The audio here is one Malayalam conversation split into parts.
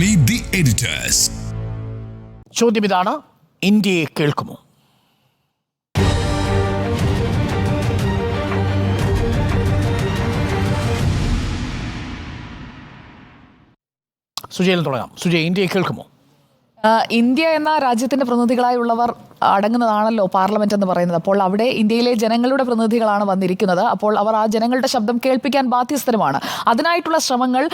Meet ദി എഡിറ്റേഴ്സ് ചോദ്യം ഇതാണ്. ഇന്ത്യയെ കേൾക്കുമോ? സുജയിൽ തുടങ്ങാം. സുജയ് ഇന്ത്യയെ കേൾക്കുമോ? ഇന്ത്യ എന്ന രാജ്യത്തിന്റെ പ്രതിനിധികളായുള്ളവർ അടങ്ങുന്നതാണല്ലോ പാർലമെന്റ് എന്ന് പറയുന്നത്. അപ്പോൾ അവിടെ ഇന്ത്യയിലെ ജനങ്ങളുടെ പ്രതിനിധികളാണ് വന്നിരിക്കുന്നത്. അപ്പോൾ അവർ ആ ജനങ്ങളുടെ ശബ്ദം കേൾപ്പിക്കാൻ ബാധ്യസ്ഥരുമാണ്. അതിനായിട്ടുള്ള ശ്രമങ്ങൾ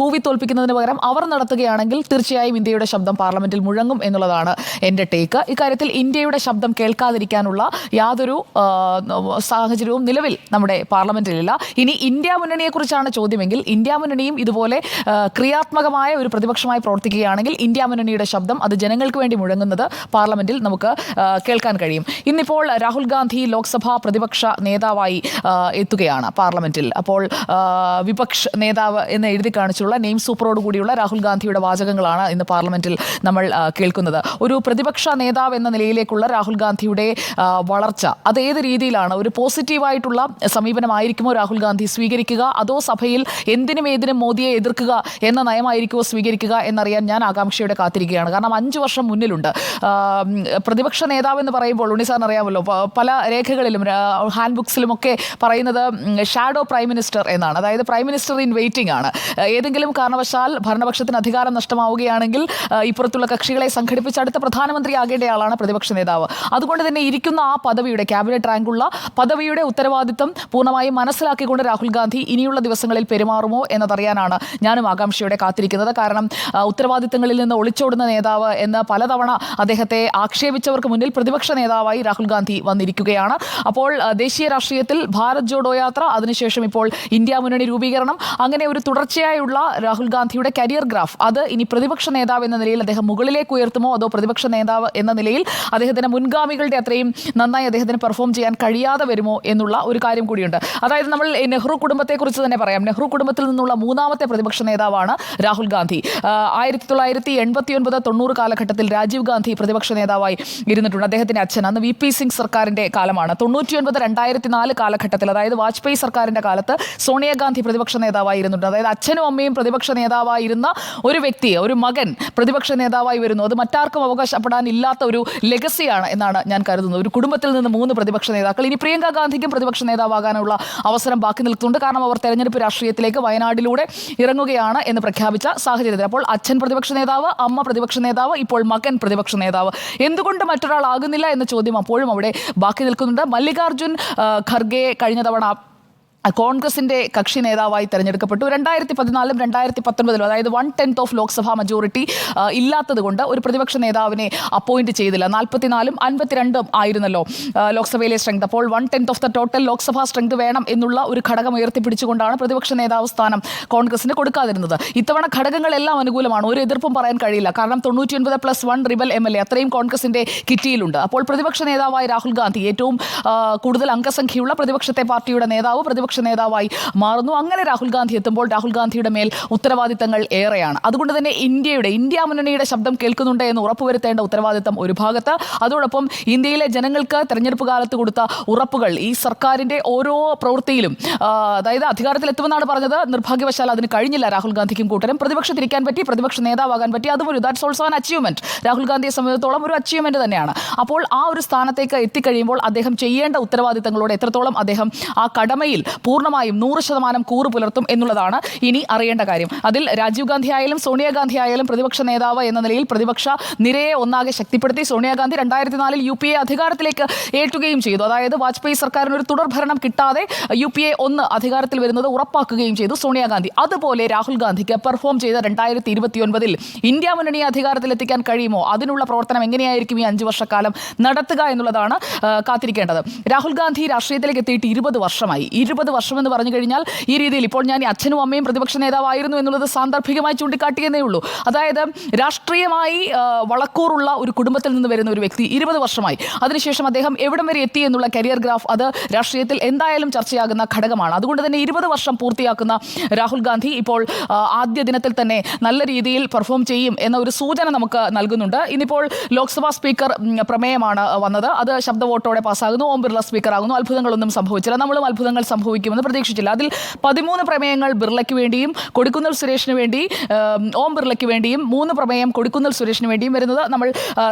കൂവി തോൽപ്പിക്കുന്നതിന് പകരം അവർ നടത്തുകയാണെങ്കിൽ തീർച്ചയായും ഇന്ത്യയുടെ ശബ്ദം പാർലമെന്റിൽ മുഴങ്ങും എന്നുള്ളതാണ് എന്റെ ടേക്ക്. ഇക്കാര്യത്തിൽ ഇന്ത്യയുടെ ശബ്ദം കേൾക്കാതിരിക്കാനുള്ള യാതൊരു സാഹചര്യവും നിലവിൽ നമ്മുടെ പാർലമെന്റിലില്ല. ഇനി ഇന്ത്യ മുന്നണിയെക്കുറിച്ചാണ് ചോദ്യമെങ്കിൽ ഇന്ത്യ മുന്നണിയും ഇതുപോലെ ക്രിയാത്മകമായ ഒരു പ്രതിപക്ഷമായി പ്രവർത്തിക്കുകയാണെങ്കിൽ ഇന്ത്യ മുന്നണിയുടെ ശബ്ദം അത് ജനങ്ങൾക്ക് വേണ്ടി മുഴങ്ങുന്നത് പാർലമെന്റിൽ നമുക്ക് കേൾക്കാൻ കഴിയും. ഇന്നിപ്പോൾ രാഹുൽ ഗാന്ധി ലോക്സഭാ പ്രതിപക്ഷ നേതാവായി എത്തുകയാണ് പാർലമെന്റിൽ. അപ്പോൾ വിപക്ഷ നേതാവ് എന്ന് എഴുതി കാണിച്ചുള്ള നെയിം സൂപ്പറോട് കൂടിയുള്ള രാഹുൽ ഗാന്ധിയുടെ വാചകങ്ങളാണ് ഇന്ന് പാർലമെന്റിൽ നമ്മൾ കേൾക്കുന്നത്. ഒരു പ്രതിപക്ഷ നേതാവ് എന്ന നിലയിലേക്കുള്ള രാഹുൽ ഗാന്ധിയുടെ വളർച്ച അത് ഏത് രീതിയിലാണ്? ഒരു പോസിറ്റീവായിട്ടുള്ള സമീപനമായിരിക്കുമോ രാഹുൽ ഗാന്ധി സ്വീകരിക്കുക? അതോ സഭയിൽ എന്തിനും ഏതിനും മോദിയെ എതിർക്കുക എന്ന നയമായിരിക്കുമോ സ്വീകരിക്കുക എന്നറിയാൻ ഞാൻ ആകാംക്ഷയോടെ കാത്തിരിക്കുകയാണ്. കാരണം അഞ്ച് വർഷം മുന്നിലുണ്ട്. ഉം, നേതാവ് എന്ന് പറയുമ്പോൾ ഉണ്ണി സാറിന് അറിയാമല്ലോ പല രേഖകളിലും ഹാൻഡ് ബുക്സിലും ഒക്കെ പറയുന്നത് ഷാഡോ പ്രൈം മിനിസ്റ്റർ എന്നാണ്. അതായത് പ്രൈം മിനിസ്റ്റർ ഇൻ വെയിറ്റിംഗ് ആണ്. ഏതെങ്കിലും കാരണവശാൽ ഭരണപക്ഷത്തിന് അധികാരം നഷ്ടമാവുകയാണെങ്കിൽ ഇപ്പുറത്തുള്ള കക്ഷികളെ സംഘടിപ്പിച്ച് അടുത്ത പ്രധാനമന്ത്രിയാകേണ്ടയാളാണ് പ്രതിപക്ഷ നേതാവ്. അതുകൊണ്ട് തന്നെ ഇരിക്കുന്ന ആ പദവിയുടെ ക്യാബിനറ്റ് റാങ്കുള്ള പദവിയുടെ ഉത്തരവാദിത്തം പൂർണമായും മനസ്സിലാക്കിക്കൊണ്ട് രാഹുൽ ഗാന്ധി ഇനിയുള്ള ദിവസങ്ങളിൽ പെരുമാറുമോ എന്നതറിയാനാണ് ഞാനും ആകാംക്ഷയോടെ കാത്തിരിക്കുന്നത്. കാരണം ഉത്തരവാദിത്തങ്ങളിൽ നിന്ന് ഒളിച്ചോടുന്ന നേതാവ് എന്ന് പലതവണ അദ്ദേഹത്തെ ആക്ഷേപിച്ചവർക്ക് മുന്നിൽ പ്രതിപക്ഷ നേതാവായി രാഹുൽ ഗാന്ധി വന്നിരിക്കുകയാണ്. അപ്പോൾ ദേശീയ രാഷ്ട്രീയത്തിൽ ഭാരത് ജോഡോ യാത്ര അതിനുശേഷം ഇപ്പോൾ ഇന്ത്യ മുന്നണി രൂപീകരണം. അങ്ങനെ ഒരു തുടർച്ചയായുള്ള രാഹുൽ ഗാന്ധിയുടെ കരിയർ ഗ്രാഫ് അത് ഇനി പ്രതിപക്ഷ നേതാവ് എന്ന നിലയിൽ അദ്ദേഹം മുകളിലേക്ക് ഉയർത്തുമോ അതോ പ്രതിപക്ഷ നേതാവ് എന്ന നിലയിൽ അദ്ദേഹത്തിന്റെ മുൻഗാമികളുടെ അത്രയും നന്നായി അദ്ദേഹത്തിന് പെർഫോം ചെയ്യാൻ കഴിയാതെ വരുമോ എന്നുള്ള ഒരു കാര്യം കൂടിയുണ്ട്. അതായത് നമ്മൾ നെഹ്റു കുടുംബത്തെക്കുറിച്ച് തന്നെ പറയാം. നെഹ്റു കുടുംബത്തിൽ നിന്നുള്ള മൂന്നാമത്തെ പ്രതിപക്ഷ നേതാവാണ് രാഹുൽ ഗാന്ധി. ആയിരത്തി തൊള്ളായിരത്തി എൺപത്തി ഒൻപത് തൊണ്ണൂറ് കാലഘട്ടത്തിൽ രാജീവ് ഗാന്ധി പ്രതിപക്ഷ നേതാവായി ഇരുന്നിട്ടുണ്ട് അദ്ദേഹത്തിന്റെ അച്ഛൻ അന്ന് വി പി സിംഗ് സർക്കാരിന്റെ കാലമാണ്. തൊണ്ണൂറ്റി ഒൻപത് രണ്ടായിരത്തി നാല് കാലഘട്ടത്തിൽ അതായത് വാജ്പേയി സർക്കാരിന്റെ കാലത്ത് സോണിയാഗാന്ധി പ്രതിപക്ഷ നേതാവായിരുന്നുണ്ട്. അതായത് അച്ഛനും അമ്മയും പ്രതിപക്ഷ നേതാവായിരുന്ന ഒരു വ്യക്തി ഒരു മകൻ പ്രതിപക്ഷ നേതാവായി വരുന്നു. അത് മറ്റാർക്കും അവകാശപ്പെടാനില്ലാത്ത ഒരു ലെഗസിയാണ് എന്നാണ് ഞാൻ കരുതുന്നത്. ഒരു കുടുംബത്തിൽ നിന്ന് മൂന്ന് പ്രതിപക്ഷ നേതാക്കൾ ഇനി പ്രിയങ്ക ഗാന്ധിക്കും പ്രതിപക്ഷ നേതാവാകാനുള്ള അവസരം ബാക്കി നിൽക്കുന്നുണ്ട്. കാരണം അവർ തെരഞ്ഞെടുപ്പ് രാഷ്ട്രീയത്തിലേക്ക് വയനാടിലൂടെ ഇറങ്ങുകയാണ് എന്ന് പ്രഖ്യാപിച്ച സാഹചര്യത്തിൽ. അപ്പോൾ അച്ഛൻ പ്രതിപക്ഷ നേതാവ് അമ്മ പ്രതിപക്ഷ നേതാവ് ഇപ്പോൾ മകൻ പ്രതിപക്ഷ നേതാവ്. എന്തുകൊണ്ട് മറ്റൊരാളാകുന്നില്ല എന്ന ചോദ്യം അപ്പോഴും അവിടെ ബാക്കി നിൽക്കുന്നുണ്ട്. മല്ലികാർജുൻ ഖർഗെ കഴിഞ്ഞ തവണ കോൺഗ്രസിന്റെ കക്ഷി നേതാവായി തെരഞ്ഞെടുക്കപ്പെട്ടു. രണ്ടായിരത്തി പതിനാലും രണ്ടായിരത്തി പത്തൊൻപതിലും അതായത് one tenth of Lok Sabha majority ഇല്ലാത്തത് കൊണ്ട് ഒരു പ്രതിപക്ഷ നേതാവിനെ അപ്പോയിന്റ് ചെയ്തില്ല. നാൽപ്പത്തിനാലും അൻപത്തിരണ്ടും ആയിരുന്നല്ലോ ലോക്സഭയിലെ സ്ട്രെങ്ത് അപ്പോൾ one tenth of the total Lok Sabha strength വേണം എന്നുള്ള ഒരു ഘടകം ഉയർത്തിപ്പിടിച്ചുകൊണ്ടാണ് പ്രതിപക്ഷ നേതാവ് സ്ഥാനം കോൺഗ്രസിന് കൊടുക്കാതിരുന്നത്. ഇത്തവണ ഘടകങ്ങളെല്ലാം അനുകൂലമാണ്. ഒരു എതിർപ്പും പറയാൻ കഴിയില്ല. കാരണം തൊണ്ണൂറ്റിയൊൻപത് plus one rebel M L A അത്രയും കോൺഗ്രസിന്റെ കിറ്റിയിലുണ്ട്. അപ്പോൾ പ്രതിപക്ഷ നേതാവായ രാഹുൽ ഗാന്ധി ഏറ്റവും കൂടുതൽ അംഗസംഖ്യയുള്ള പ്രതിപക്ഷത്തെ പാർട്ടിയുടെ നേതാവ് പ്രതിപക്ഷ നേതാവായി മാറുന്നു. അങ്ങനെ രാഹുൽ ഗാന്ധി എത്തുമ്പോൾ രാഹുൽ ഗാന്ധിയുടെ മേൽ ഉത്തരവാദിത്തങ്ങൾ ഏറെയാണ്. അതുകൊണ്ട് തന്നെ ഇന്ത്യയുടെ ഇന്ത്യ മുന്നണിയുടെ ശബ്ദം കേൾക്കുന്നുണ്ട് എന്ന് ഉറപ്പുവരുത്തേണ്ട ഉത്തരവാദിത്തം ഒരു ഭാഗത്ത്. അതോടൊപ്പം ഇന്ത്യയിലെ ജനങ്ങൾക്ക് തെരഞ്ഞെടുപ്പ് കാലത്ത് കൊടുത്ത ഉറപ്പുകൾ ഈ സർക്കാരിന്റെ ഓരോ പ്രവൃത്തിയിലും അതായത് അധികാരത്തിലെത്തുമെന്നാണ് പറഞ്ഞത്. നിർഭാഗ്യവശാൽ അതിന് കഴിഞ്ഞില്ല രാഹുൽ ഗാന്ധിക്കും കൂട്ടരും. പ്രതിപക്ഷത്തിരിക്കാൻ പറ്റി പ്രതിപക്ഷ നേതാവാകാൻ പറ്റി. അതും ഒരു that's also an achievement. Rahul ഗാന്ധിയെ സംബന്ധിച്ചിടത്തോളം ഒരു അച്ചീവ്മെന്റ് തന്നെയാണ്. അപ്പോൾ ആ ഒരു സ്ഥാനത്തേക്ക് എത്തിക്കഴിയുമ്പോൾ അദ്ദേഹം ചെയ്യേണ്ട ഉത്തരവാദിത്തങ്ങളോട് എത്രത്തോളം അദ്ദേഹം ആ കടമയിൽ പൂർണമായും നൂറ് ശതമാനം കൂറ് പുലർത്തും എന്നുള്ളതാണ് ഇനി അറിയേണ്ട കാര്യം. അതിൽ രാജീവ് ഗാന്ധി ആയാലും സോണിയാഗാന്ധി ആയാലും പ്രതിപക്ഷ നേതാവ് എന്ന നിലയിൽ പ്രതിപക്ഷ നിരയെ ഒന്നാകെ ശക്തിപ്പെടുത്തി സോണിയാഗാന്ധി രണ്ടായിരത്തി നാലിൽ യു പി എ അധികാരത്തിലേക്ക് ഏറ്റുകയും ചെയ്തു. അതായത് വാജ്പേയി സർക്കാരിന് ഒരു തുടർഭരണം കിട്ടാതെ യു പി എ ഒന്ന് അധികാരത്തിൽ വരുന്നത് ഉറപ്പാക്കുകയും ചെയ്തു സോണിയാഗാന്ധി അതുപോലെ രാഹുൽ ഗാന്ധിക്ക് പെർഫോം ചെയ്ത രണ്ടായിരത്തി ഇരുപത്തി ഒൻപതിൽ ഇന്ത്യ മുന്നണിയെ അധികാരത്തിലെത്തിക്കാൻ കഴിയുമോ? അതിനുള്ള പ്രവർത്തനം എങ്ങനെയായിരിക്കും ഈ അഞ്ചു വർഷക്കാലം നടത്തുക എന്നുള്ളതാണ് കാത്തിരിക്കേണ്ടത്. രാഹുൽ ഗാന്ധി രാഷ്ട്രീയത്തിലേക്ക് എത്തിയിട്ട് ഇരുപത് വർഷമായി. ഇരുപത് വർഷം എന്ന് പറഞ്ഞു കഴിഞ്ഞാൽ ഈ രീതിയിൽ ഇപ്പോൾ ഞാൻ അച്ഛനും അമ്മയും പ്രതിപക്ഷ നേതാവായിരുന്നു എന്നുള്ളത് സാന്ദർഭികമായി ചൂണ്ടിക്കാട്ടിയെന്നേ ഉള്ളൂ. അതായത് രാഷ്ട്രീയമായി വളക്കൂറുള്ള ഒരു കുടുംബത്തിൽ നിന്ന് വരുന്ന ഒരു വ്യക്തി ഇരുപത് വർഷമായി. അതിനുശേഷം അദ്ദേഹം എവിടം വരെ എത്തി എന്നുള്ള കരിയർ ഗ്രാഫ് അത് രാഷ്ട്രീയത്തിൽ എന്തായാലും ചർച്ചയാകുന്ന ഘടകമാണ്. അതുകൊണ്ട് തന്നെ ഇരുപത് വർഷം പൂർത്തിയാക്കുന്ന രാഹുൽ ഗാന്ധി ഇപ്പോൾ ആദ്യ ദിനത്തിൽ തന്നെ നല്ല രീതിയിൽ പെർഫോം ചെയ്യും എന്ന ഒരു സൂചന നമുക്ക് നൽകുന്നുണ്ട്. ഇന്നിപ്പോൾ ലോക്സഭാ സ്പീക്കർ പ്രമേയമാണ് വന്നത്. അത് ശബ്ദ വോട്ടോടെ പാസ്സാകുന്നു ഓം ബിർള സ്പീക്കർ ആകുന്നു അത്ഭുതങ്ങളൊന്നും സംഭവിച്ചില്ല. നമ്മളും അത്ഭുതങ്ങൾ സംഭവിച്ചു. ഉപയോഗിക്കുമെന്ന് പ്രതീക്ഷിച്ചില്ല. അതിൽ പതിമൂന്ന് പ്രമേയങ്ങൾ ബിർളയ്ക്ക് വേണ്ടിയും കൊടുക്കുന്നൽ സുരേഷിന് വേണ്ടി ഓം ബിർളയ്ക്ക് വേണ്ടിയും മൂന്ന് പ്രമേയം കൊടുക്കുന്നൽ സുരേഷിന് വേണ്ടിയും വരുന്നത് നമ്മൾ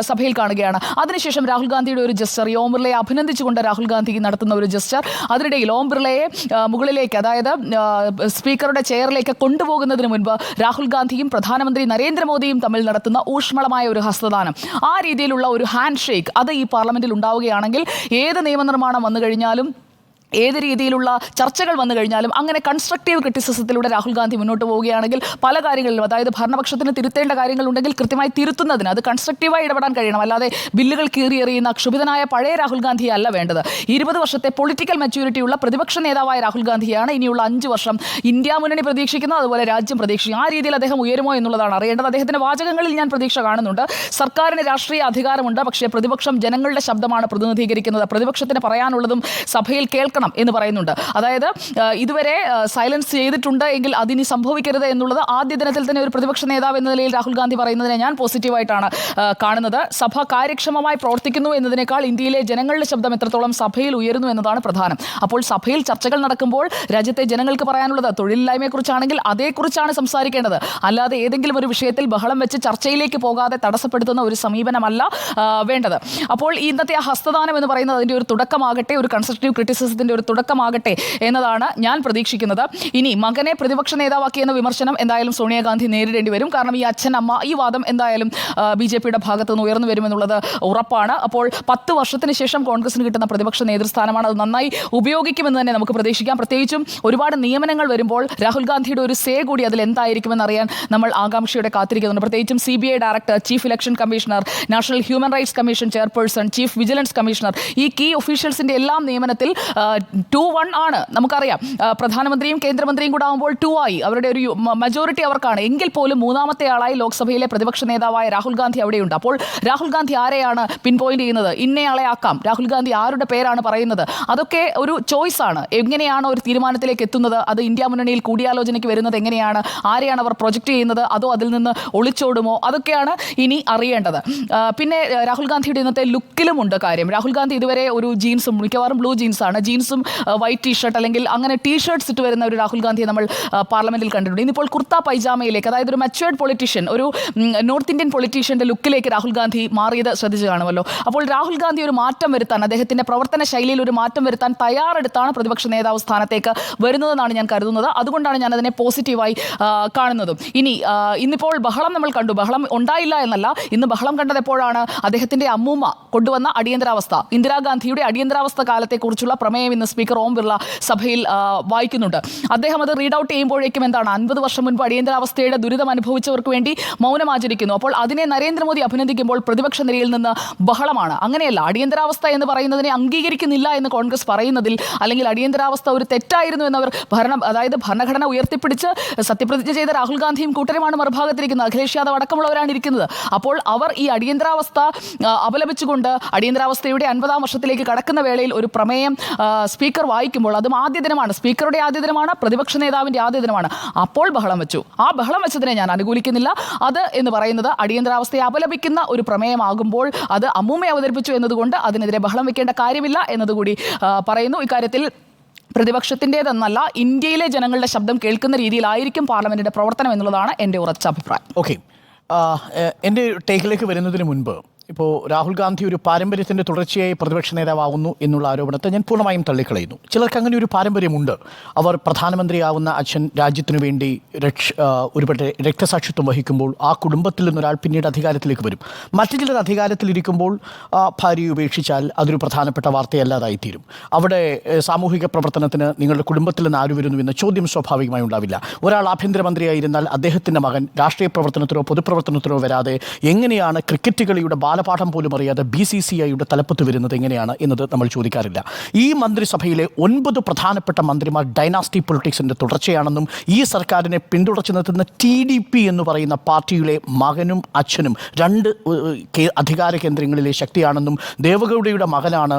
സഭയിൽ കാണുകയാണ്. അതിനുശേഷം രാഹുൽ ഗാന്ധിയുടെ ഒരു ജസ്റ്റർ ഈ ഓം ബിർളയെ അഭിനന്ദിച്ചുകൊണ്ട് രാഹുൽ ഗാന്ധി നടത്തുന്ന ഒരു ജസ്റ്റർ അതിനിടയിൽ ഓം ബിർളയെ മുകളിലേക്ക് അതായത് സ്പീക്കറുടെ ചെയറിലേക്ക് കൊണ്ടുപോകുന്നതിന് മുൻപ് രാഹുൽ ഗാന്ധിയും പ്രധാനമന്ത്രി നരേന്ദ്രമോദിയും തമ്മിൽ നടത്തുന്ന ഊഷ്മളമായ ഒരു ഹസ്തദാനം. ആ രീതിയിലുള്ള ഒരു ഹാൻഡ് ഷേക്ക് അത് ഈ പാർലമെന്റിൽ ഉണ്ടാവുകയാണെങ്കിൽ ഏത് നിയമനിർമ്മാണം വന്നു കഴിഞ്ഞാലും ഏത് രീതിയിലുള്ള ചർച്ചകൾ വന്നു കഴിഞ്ഞാലും അങ്ങനെ കൺസ്ട്രക്റ്റീവ് ക്രിറ്റിസിസത്തിലൂടെ രാഹുൽ ഗാന്ധി മുന്നോട്ട് പോവുകയാണെങ്കിൽ പല കാര്യങ്ങളിലും അതായത് ഭരണപക്ഷത്തിന് തിരുത്തേണ്ട കാര്യങ്ങളുണ്ടെങ്കിൽ കൃത്യമായി തിരുത്തുന്നതിന് അത് കൺസ്ട്രക്റ്റീവായി ഇടപെടാൻ കഴിയണം. അല്ലാതെ ബില്ലുകൾ കീറിയെറിയുന്ന ക്ഷുഭിതനായ പഴയ രാഹുൽ ഗാന്ധി അല്ല വേണ്ടത്. ഇരുപത് വർഷത്തെ പൊളിറ്റിക്കൽ മെച്യൂരിറ്റിയുള്ള പ്രതിപക്ഷ നേതാവായ രാഹുൽ ഗാന്ധിയാണ് ഇനിയുള്ള അഞ്ച് വർഷം ഇന്ത്യ മുന്നണി പ്രതീക്ഷിക്കുന്നത്. അതുപോലെ രാജ്യം പ്രതീക്ഷിക്കും. ആ രീതിയിൽ അദ്ദേഹം ഉയരുമോ എന്നുള്ളതാണ് അറിയേണ്ടത്. അദ്ദേഹത്തിന്റെ വാചകങ്ങളിൽ ഞാൻ പ്രതീക്ഷ കാണുന്നുണ്ട്. സർക്കാരിന് രാഷ്ട്രീയ അധികാരമുണ്ട്. പക്ഷേ പ്രതിപക്ഷം ജനങ്ങളുടെ ശബ്ദമാണ് പ്രതിനിധീകരിക്കുന്നത്. പ്രതിപക്ഷത്തിന് പറയാനുള്ളതും സഭയിൽ കേൾക്കണം. എന്ന് പറയുന്നുണ്ട്. അതായത് ഇതുവരെ സൈലൻസ് ചെയ്തിട്ടുണ്ട് എങ്കിൽ അതിനി സംഭവിക്കരുത് എന്നുള്ളത് ആദ്യ ദിനത്തിൽ തന്നെ ഒരു പ്രതിപക്ഷ നേതാവ് എന്ന നിലയിൽ രാഹുൽ ഗാന്ധി പറയുന്നതിനെ ഞാൻ പോസിറ്റീവായിട്ടാണ് കാണുന്നത്. സഭ കാര്യക്ഷമമായി പ്രവർത്തിക്കുന്നു എന്നതിനേക്കാൾ ഇന്ത്യയിലെ ജനങ്ങളുടെ ശബ്ദം എത്രത്തോളം സഭയിൽ ഉയരുന്നു എന്നതാണ് പ്രധാനം. അപ്പോൾ സഭയിൽ ചർച്ചകൾ നടക്കുമ്പോൾ രാജ്യത്തെ ജനങ്ങൾക്ക് പറയാനുള്ളത് തൊഴിലില്ലായ്മയെക്കുറിച്ചാണെങ്കിൽ അതേക്കുറിച്ചാണ് സംസാരിക്കേണ്ടത്. അല്ലാതെ ഏതെങ്കിലും ഒരു വിഷയത്തിൽ ബഹളം വെച്ച് ചർച്ചയിലേക്ക് പോകാതെ തടസ്സപ്പെടുത്തുന്ന ഒരു സമീപനമല്ല വേണ്ടത്. അപ്പോൾ ഇന്നത്തെ ആ ഹസ്തദാനം എന്ന് പറയുന്നത് അതിന്റെ ഒരു തുടക്കമാകട്ടെ ഒരു കൺസ്ട്രക്റ്റീവ് ക്രിറ്റിസിസത്തിന്റെ ഒരു തുടക്കമാകട്ടെ എന്നതാണ് ഞാൻ പ്രതീക്ഷിക്കുന്നത്. ഇനി മകനെ പ്രതിപക്ഷ നേതാവാക്കിയെന്ന വിമർശനം എന്തായാലും സോണിയാഗാന്ധി നേരിടേണ്ടി വരും. കാരണം ഈ അച്ഛൻ അമ്മ ഈ വാദം എന്തായാലും ബി ജെ പിയുടെ ഭാഗത്ത് നിന്ന് ഉയർന്നു വരുമെന്നുള്ളത് ഉറപ്പാണ്. അപ്പോൾ പത്ത് വർഷത്തിന് ശേഷം കോൺഗ്രസിന് കിട്ടുന്ന പ്രതിപക്ഷ നേതൃസ്ഥാനമാണ്. അത് നന്നായി ഉപയോഗിക്കുമെന്ന് തന്നെ നമുക്ക് പ്രതീക്ഷിക്കാം. പ്രത്യേകിച്ചും ഒരുപാട് നിയമനങ്ങൾ വരുമ്പോൾ രാഹുൽ ഗാന്ധിയുടെ ഒരു സേ കൂടി അതിൽ എന്തായിരിക്കുമെന്ന് അറിയാൻ നമ്മൾ ആകാംക്ഷയോടെ കാത്തിരിക്കുന്നുണ്ട്. പ്രത്യേകിച്ചും C B I director chief election commissioner national human rights commission chairperson chief vigilance commissioner ഈ കീ ഒഫീഷ്യൽസിന്റെ എല്ലാം നിയമനത്തിൽ ടു വൺ ആണ്. നമുക്കറിയാം. പ്രധാനമന്ത്രിയും കേന്ദ്രമന്ത്രിയും കൂടെ ആകുമ്പോൾ ടു ആയി. അവരുടെ ഒരു മെജോറിറ്റി അവർക്കാണ്. എങ്കിൽ പോലും മൂന്നാമത്തെ ആളായി ലോക്സഭയിലെ പ്രതിപക്ഷ നേതാവായ രാഹുൽ ഗാന്ധി അവിടെയുണ്ട്. അപ്പോൾ രാഹുൽ ഗാന്ധി ആരെയാണ് പിൻ പോയിന്റ് ചെയ്യുന്നത്? ഇന്നയാളെ ആക്കാം. രാഹുൽ ഗാന്ധി ആരുടെ പേരാണ് പറയുന്നത്? അതൊക്കെ ഒരു ചോയ്സ് ആണ്. എങ്ങനെയാണ് ഒരു തീരുമാനത്തിലേക്ക് എത്തുന്നത്? അത് ഇന്ത്യ മുന്നണിയിൽ കൂടിയാലോചനയ്ക്ക് വരുന്നത് എങ്ങനെയാണ്? ആരെയാണ് അവർ പ്രൊജക്റ്റ് ചെയ്യുന്നത്? അതോ അതിൽ നിന്ന് ഒളിച്ചോടുമോ? അതൊക്കെയാണ് ഇനി അറിയേണ്ടത്. പിന്നെ രാഹുൽ ഗാന്ധിയുടെ ഇന്നത്തെ ലുക്കിലുമുണ്ട് കാര്യം. രാഹുൽ ഗാന്ധി ഇതുവരെ ഒരു ജീൻസും മിക്കവാറും ബ്ലൂ ജീൻസാണ് ജീൻസും വൈറ്റ് ടീഷർട്ട് അല്ലെങ്കിൽ അങ്ങനെ ടീഷർട്ട്സ് ഇട്ട് വരുന്ന ഒരു രാഹുൽ ഗാന്ധിയെ നമ്മൾ പാർലമെന്റിൽ കണ്ടിട്ടുണ്ട്. ഇന്നിപ്പോൾ കുർത്ത പൈജാമയിലേക്ക് അതായത് ഒരു മെച്ചേർഡ് പൊളിറ്റീഷ്യൻ ഒരു നോർത്ത് ഇന്ത്യൻ പൊളിറ്റീഷ്യന്റെ ലുക്കിലേക്ക് രാഹുൽ ഗാന്ധി മാറിയത് ശ്രദ്ധിച്ചു കാണുമല്ലോ. അപ്പോൾ രാഹുൽ ഗാന്ധി ഒരു മാറ്റം വരുത്താൻ അദ്ദേഹത്തിന്റെ പ്രവർത്തന ശൈലിയിൽ ഒരു മാറ്റം വരുത്താൻ തയ്യാറെടുത്താണ് പ്രതിപക്ഷ നേതാവ് സ്ഥാനത്തേക്ക് വരുന്നതെന്നാണ് ഞാൻ കരുതുന്നത്. അതുകൊണ്ടാണ് ഞാൻ അതിനെ പോസിറ്റീവായി കാണുന്നതും. ഇനി ഇന്നിപ്പോൾ ബഹളം നമ്മൾ കണ്ടു. ബഹളം ഉണ്ടായില്ല എന്നല്ല. ഇന്ന് ബഹളം കണ്ടത് എപ്പോഴാണ്? അദ്ദേഹത്തിന്റെ അമ്മൂമ്മ കൊണ്ടുവന്ന അടിയന്തരാവസ്ഥ. ഇന്ദിരാഗാന്ധിയുടെ അടിയന്തരാവസ്ഥ കാലത്തെക്കുറിച്ചുള്ള പ്രമേയം ഇന്ന് സ്പീക്കർ ഓം ബിർള സഭയിൽ വായിക്കുന്നുണ്ട്. അദ്ദേഹം അത് റീഡ് ഔട്ട് ചെയ്യുമ്പോഴേക്കും എന്താണ് അൻപത് വർഷം മുൻപ് അടിയന്തരാവസ്ഥയുടെ ദുരിതം അനുഭവിച്ചവർക്ക് വേണ്ടി മൗനം ആചരിക്കുന്നു. അപ്പോൾ അതിനെ നരേന്ദ്രമോദി അഭിനന്ദിക്കുമ്പോൾ പ്രതിപക്ഷ നിരയിൽ നിന്ന് ബഹളമാണ്. അങ്ങനെയല്ല അടിയന്തരാവസ്ഥ എന്ന് പറയുന്നതിനെ അംഗീകരിക്കുന്നില്ല എന്ന് കോൺഗ്രസ് പറയുന്നതിൽ അല്ലെങ്കിൽ അടിയന്തരാവസ്ഥ ഒരു തെറ്റായിരുന്നു എന്നവർ ഭരണം അതായത് ഭരണഘടന ഉയർത്തിപ്പിടിച്ച് സത്യപ്രതിജ്ഞ ചെയ്ത രാഹുൽ ഗാന്ധിയും കൂട്ടരുമാണ് മറുഭാഗത്തിരിക്കുന്നത്. അഖിലേഷ് യാദവ് അടക്കമുള്ളവരാണ് ഇരിക്കുന്നത്. അപ്പോൾ അവർ ഈ അടിയന്തരാവസ്ഥ അപലപിച്ചുകൊണ്ട് അടിയന്തരാവസ്ഥയുടെ അൻപതാം വർഷത്തിലേക്ക് കടക്കുന്ന വേളയിൽ ഒരു പ്രമേയം സ്പീക്കർ വായിക്കുമ്പോൾ അതും ആദ്യ ദിനമാണ്. സ്പീക്കറുടെ ആദ്യ ദിനമാണ് പ്രതിപക്ഷ നേതാവിന്റെ ആദ്യ ദിനമാണ്. അപ്പോൾ ബഹളം വെച്ചു. ആ ബഹളം വെച്ചതിനെ ഞാൻ അനുകൂലിക്കുന്നില്ല. അത് എന്ന് പറയുന്നത് അടിയന്തരാവസ്ഥയെ അപലപിക്കുന്ന ഒരു പ്രമേയമാകുമ്പോൾ അത് അമ്മൂമ്മയെ അവതരിപ്പിച്ചു എന്നതുകൊണ്ട് അതിനെതിരെ ബഹളം വെക്കേണ്ട കാര്യമില്ല എന്നതുകൂടി പറയുന്നു. ഇക്കാര്യത്തിൽ പ്രതിപക്ഷത്തിന്റെതെന്നല്ല ഇന്ത്യയിലെ ജനങ്ങളുടെ ശബ്ദം കേൾക്കുന്ന രീതിയിലായിരിക്കും പാർലമെന്റിന്റെ പ്രവർത്തനം എന്നുള്ളതാണ് എന്റെ ഉറച്ച അഭിപ്രായം. ഓക്കെ എന്റെ ടേക്കിലേക്ക് വരുന്നതിന് മുൻപ് ഇപ്പോൾ രാഹുൽ ഗാന്ധി ഒരു പാരമ്പര്യത്തിന്റെ തുടർച്ചയായി പ്രതിപക്ഷ നേതാവാകുന്നു എന്നുള്ള ആരോപണത്തെ ഞാൻ പൂർണമായും തള്ളിക്കളയുന്നു. ചിലർക്ക് അങ്ങനെ ഒരു പാരമ്പര്യമുണ്ട്. അവർ പ്രധാനമന്ത്രിയാവുന്ന അച്ഛൻ രാജ്യത്തിനു വേണ്ടി രക്ഷ ഒരുപക്ഷെ രക്തസാക്ഷിത്വം വഹിക്കുമ്പോൾ ആ കുടുംബത്തിൽ നിന്നൊരാൾ പിന്നീട് അധികാരത്തിലേക്ക് വരും. മറ്റു ചിലർ അധികാരത്തിലിരിക്കുമ്പോൾ ആ, ഭാര്യയെ ഉപേക്ഷിച്ചാൽ അതൊരു പ്രധാനപ്പെട്ട വാർത്തയല്ലാതായിത്തീരും. അവിടെ സാമൂഹിക പ്രവർത്തനത്തിന് നിങ്ങളുടെ കുടുംബത്തിൽ നിന്ന് ആര് വരുന്നു എന്ന ചോദ്യം സ്വാഭാവികമായി ഉണ്ടാവില്ല. ഒരാൾ ആഭ്യന്തരമന്ത്രിയായിരുന്നാൽ അദ്ദേഹത്തിന്റെ മകൻ രാഷ്ട്രീയ പ്രവർത്തനത്തിനോ പൊതുപ്രവർത്തനത്തിനോ വരാതെ എങ്ങനെയാണ് ക്രിക്കറ്റ് കളിയുടെ ബാലപാഠം പോലും അറിയാതെ ബി സി സി ഐയുടെ തലപ്പത്ത് വരുന്നത് എങ്ങനെയാണ് എന്നത് നമ്മൾ ചോദിക്കാറില്ല. ഈ മന്ത്രിസഭയിലെ ഒൻപത് പ്രധാനപ്പെട്ട മന്ത്രിമാർ ഡൈനാസ്റ്റി പൊളിറ്റിക്സിന്റെ തുടർച്ചയാണെന്നും ഈ സർക്കാരിനെ പിന്തുടച്ചു നിർത്തുന്ന ടി ഡി പി എന്ന് പറയുന്ന പാർട്ടിയിലെ മകനും അച്ഛനും രണ്ട് അധികാര കേന്ദ്രങ്ങളിലെ ശക്തിയാണെന്നും ദേവഗൌഡയുടെ മകനാണ്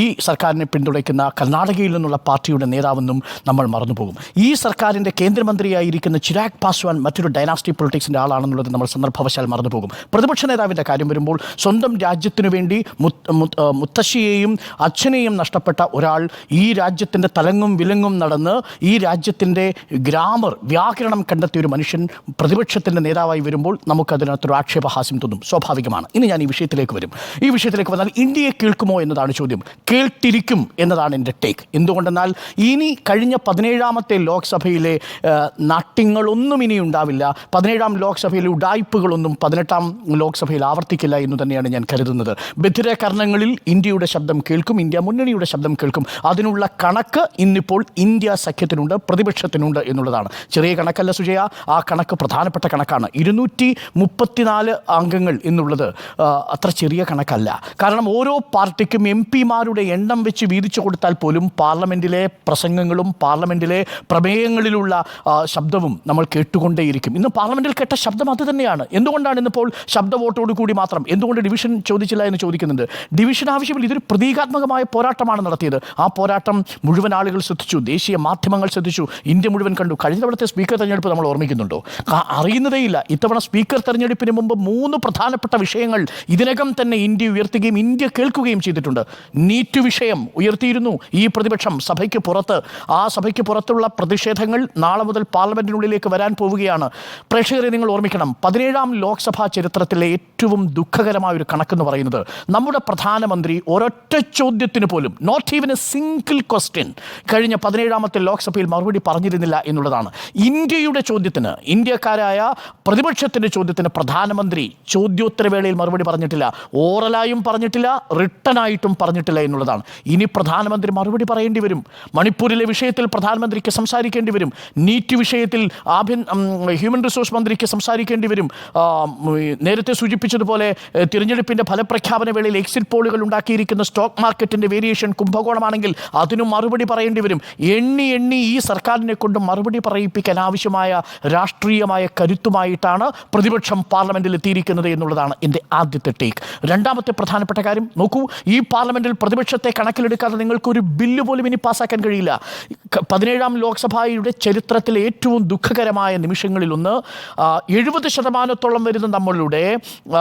ഈ സർക്കാരിനെ പിന്തുണയ്ക്കുന്ന കർണാടകയിൽ നിന്നുള്ള പാർട്ടിയുടെ നേതാവെന്നും നമ്മൾ മറന്നുപോകും. ഈ സർക്കാരിന്റെ കേന്ദ്രമന്ത്രിയായിരിക്കുന്ന ചിരാഗ് പാസ്വാൻ മറ്റൊരു ഡൈനാസ്റ്റി പൊളിറ്റിക്സിന്റെ ആളാണെന്നുള്ളത് നമ്മൾ സന്ദർഭവശാൽ മറന്നുപോകും. പ്രതിപക്ഷ നേതാവിന്റെ കാര്യം വരുമ്പോൾ സ്വന്തം രാജ്യത്തിനു വേണ്ടി മുത്ത് മുത്ത് മുത്തശ്ശിയെയും അച്ഛനെയും നഷ്ടപ്പെട്ട ഒരാൾ ഈ രാജ്യത്തിന്റെ തലങ്ങും വിലങ്ങും നടന്ന് ഈ രാജ്യത്തിന്റെ ഗ്രാമർ വ്യാകരണം കണ്ടെത്തിയ ഒരു മനുഷ്യൻ പ്രതിപക്ഷത്തിന്റെ നേതാവായി വരുമ്പോൾ നമുക്കതിനകത്തൊരു ആക്ഷേപഹാസ്യം തോന്നും. സ്വാഭാവികമാണ്. ഇനി ഞാൻ ഈ വിഷയത്തിലേക്ക് വരും. ഈ വിഷയത്തിലേക്ക് വന്നാൽ ഇന്ത്യയെ കേൾക്കുമോ എന്നതാണ് ചോദ്യം. കേൾത്തിരിക്കും എന്നതാണ് എന്റെ ടേക്ക്. എന്തുകൊണ്ടെന്നാൽ ഇനി കഴിഞ്ഞ പതിനേഴാമത്തെ ലോക്സഭയിലെ നാട്യങ്ങളൊന്നും ഇനി ഉണ്ടാവില്ല. പതിനേഴാം ലോക്സഭയിലെ ഉഡായ്പകളൊന്നും പതിനെട്ടാം ലോക്സഭയിൽ ആവർത്തിക്കില്ല എന്ന് തന്നെയാണ് ഞാൻ കരുതുന്നത്. ബധിര കർണങ്ങളിൽ ഇന്ത്യയുടെ ശബ്ദം കേൾക്കും ഇന്ത്യ മുന്നണിയുടെ ശബ്ദം കേൾക്കും. അതിനുള്ള കണക്ക് ഇന്നിപ്പോൾ ഇന്ത്യ സഖ്യത്തിനുണ്ട് പ്രതിപക്ഷത്തിനുണ്ട് എന്നുള്ളതാണ്. ചെറിയ കണക്കല്ല സുജയ ആ കണക്ക് പ്രധാനപ്പെട്ട കണക്കാണ്. ഇരുന്നൂറ്റി മുപ്പത്തിനാല് അംഗങ്ങൾ എന്നുള്ളത് അത്ര ചെറിയ കണക്കല്ല. കാരണം ഓരോ പാർട്ടിക്കും എം പിമാരുടെ എണ്ണം വെച്ച് വീതിച്ചു കൊടുത്താൽ പോലും പാർലമെന്റിലെ പ്രസംഗങ്ങളും പാർലമെന്റിലെ പ്രമേയങ്ങളിലുള്ള ശബ്ദവും നമ്മൾ കേട്ടുകൊണ്ടേയിരിക്കും. ഇന്ന് പാർലമെന്റിൽ കേട്ട ശബ്ദം അത് തന്നെയാണ്. എന്തുകൊണ്ടാണ് ഇന്നിപ്പോൾ ശബ്ദ വോട്ടോട് കൂടി മാത്രം? എന്തുകൊണ്ട് ഡിവിഷൻ ചോദിച്ചില്ല എന്ന് ചോദിക്കുന്നുണ്ട്. ഡിവിഷൻ ആവശ്യമില്ല ഇതൊരു പ്രതീകാത്മകമായ പോരാട്ടമാണ് നടത്തിയത്. ആ പോരാട്ടം മുഴുവൻ ആളുകൾ ശ്രദ്ധിച്ചു ദേശീയ മാധ്യമങ്ങൾ ശ്രദ്ധിച്ചു. ഇന്ത്യ മുഴുവൻ കണ്ടു. കഴിഞ്ഞ തവണത്തെ സ്പീക്കർ തെരഞ്ഞെടുപ്പ് നമ്മൾ ഓർമ്മിക്കുന്നുണ്ടോ? അറിയുന്നതേയില്ല. ഇത്തവണ സ്പീക്കർ തെരഞ്ഞെടുപ്പിന് മുമ്പ് മൂന്ന് പ്രധാനപ്പെട്ട വിഷയങ്ങൾ ഇതിനകം തന്നെ ഇന്ത്യ ഉയർത്തുകയും ഇന്ത്യ കേൾക്കുകയും ചെയ്തിട്ടുണ്ട്. നീറ്റ് വിഷയം ഉയർത്തിയിരുന്നു ഈ പ്രതിപക്ഷം സഭയ്ക്ക് പുറത്ത്. ആ സഭയ്ക്ക് പുറത്തുള്ള പ്രതിഷേധങ്ങൾ നാളെ മുതൽ പാർലമെന്റിനുള്ളിലേക്ക് വരാൻ പോവുകയാണ്. പ്രേക്ഷകരെ നിങ്ങൾ ഓർമ്മിക്കണം പതിനേഴാം ലോക്സഭാ ചരിത്രത്തിലെ ഏറ്റവും ദുഃഖകരമായ ഒരു കണക്കെന്ന് പറയുന്നത് നമ്മുടെ പ്രധാനമന്ത്രി ഒരൊറ്റ ചോദ്യത്തിന് പോലും not even a single question കഴിഞ്ഞ പതിനേഴാമത്തെ ലോക്സഭയിൽ മറുപടി പറഞ്ഞിരുന്നില്ല എന്നുള്ളതാണ്. ഇന്ത്യയുടെ ചോദ്യത്തിന് ഇന്ത്യക്കാരായ പ്രതിപക്ഷത്തിന്റെ ചോദ്യത്തിന് പ്രധാനമന്ത്രി ചോദ്യോത്തരവേളയിൽ മറുപടി പറഞ്ഞിട്ടില്ല ഓറലായും പറഞ്ഞിട്ടില്ല റിട്ടനായിട്ടും പറഞ്ഞിട്ടില്ല എന്നുള്ളതാണ്. ഇനി പ്രധാനമന്ത്രി മറുപടി പറയേണ്ടി വരും. മണിപ്പൂരിലെ വിഷയത്തിൽ പ്രധാനമന്ത്രിക്ക് സംസാരിക്കേണ്ടി വരും. നീറ്റ് വിഷയത്തിൽ ആഭ്യ ഹ്യൂമൻ റിസോഴ്സ് മന്ത്രിക്ക് സംസാരിക്കേണ്ടി വരും. നേരത്തെ സൂചിപ്പിച്ചതുപോലെ തിരഞ്ഞെടുപ്പിന്റെ ഫലപ്രഖ്യാപന വേളയിൽ എക്സിറ്റ് പോളുകൾ ഉണ്ടാക്കിയിരിക്കുന്ന സ്റ്റോക്ക് മാർക്കറ്റിന്റെ വേരിയേഷൻ കുംഭകോണമാണെങ്കിൽ അതിനും മറുപടി പറയേണ്ടി വരും. എണ്ണി എണ്ണി ഈ സർക്കാരിനെ കൊണ്ട് മറുപടി പറയിപ്പിക്കാൻ ആവശ്യമായ രാഷ്ട്രീയമായ കരുത്തുമായിട്ടാണ് പ്രതിപക്ഷം പാർലമെന്റിൽ എത്തിയിരിക്കുന്നത് എന്നുള്ളതാണ് എന്റെ ആദ്യത്തെ ടേക്ക് രണ്ടാമത്തെ പ്രധാനപ്പെട്ട കാര്യം നോക്കൂ ഈ പാർലമെന്റിൽ പ്രതിപക്ഷത്തെ കണക്കിലെടുക്കാതെ നിങ്ങൾക്ക് ഒരു ബില്ല് പോലും ഇനി പാസ്സാക്കാൻ കഴിയില്ല. പതിനേഴാം ലോക്സഭയുടെ ചരിത്രത്തിലെ ഏറ്റവും ദുഃഖകരമായ നിമിഷങ്ങളിലൊന്ന് എഴുപത് ശതമാനത്തോളം വരുന്ന നമ്മളുടെ ആ,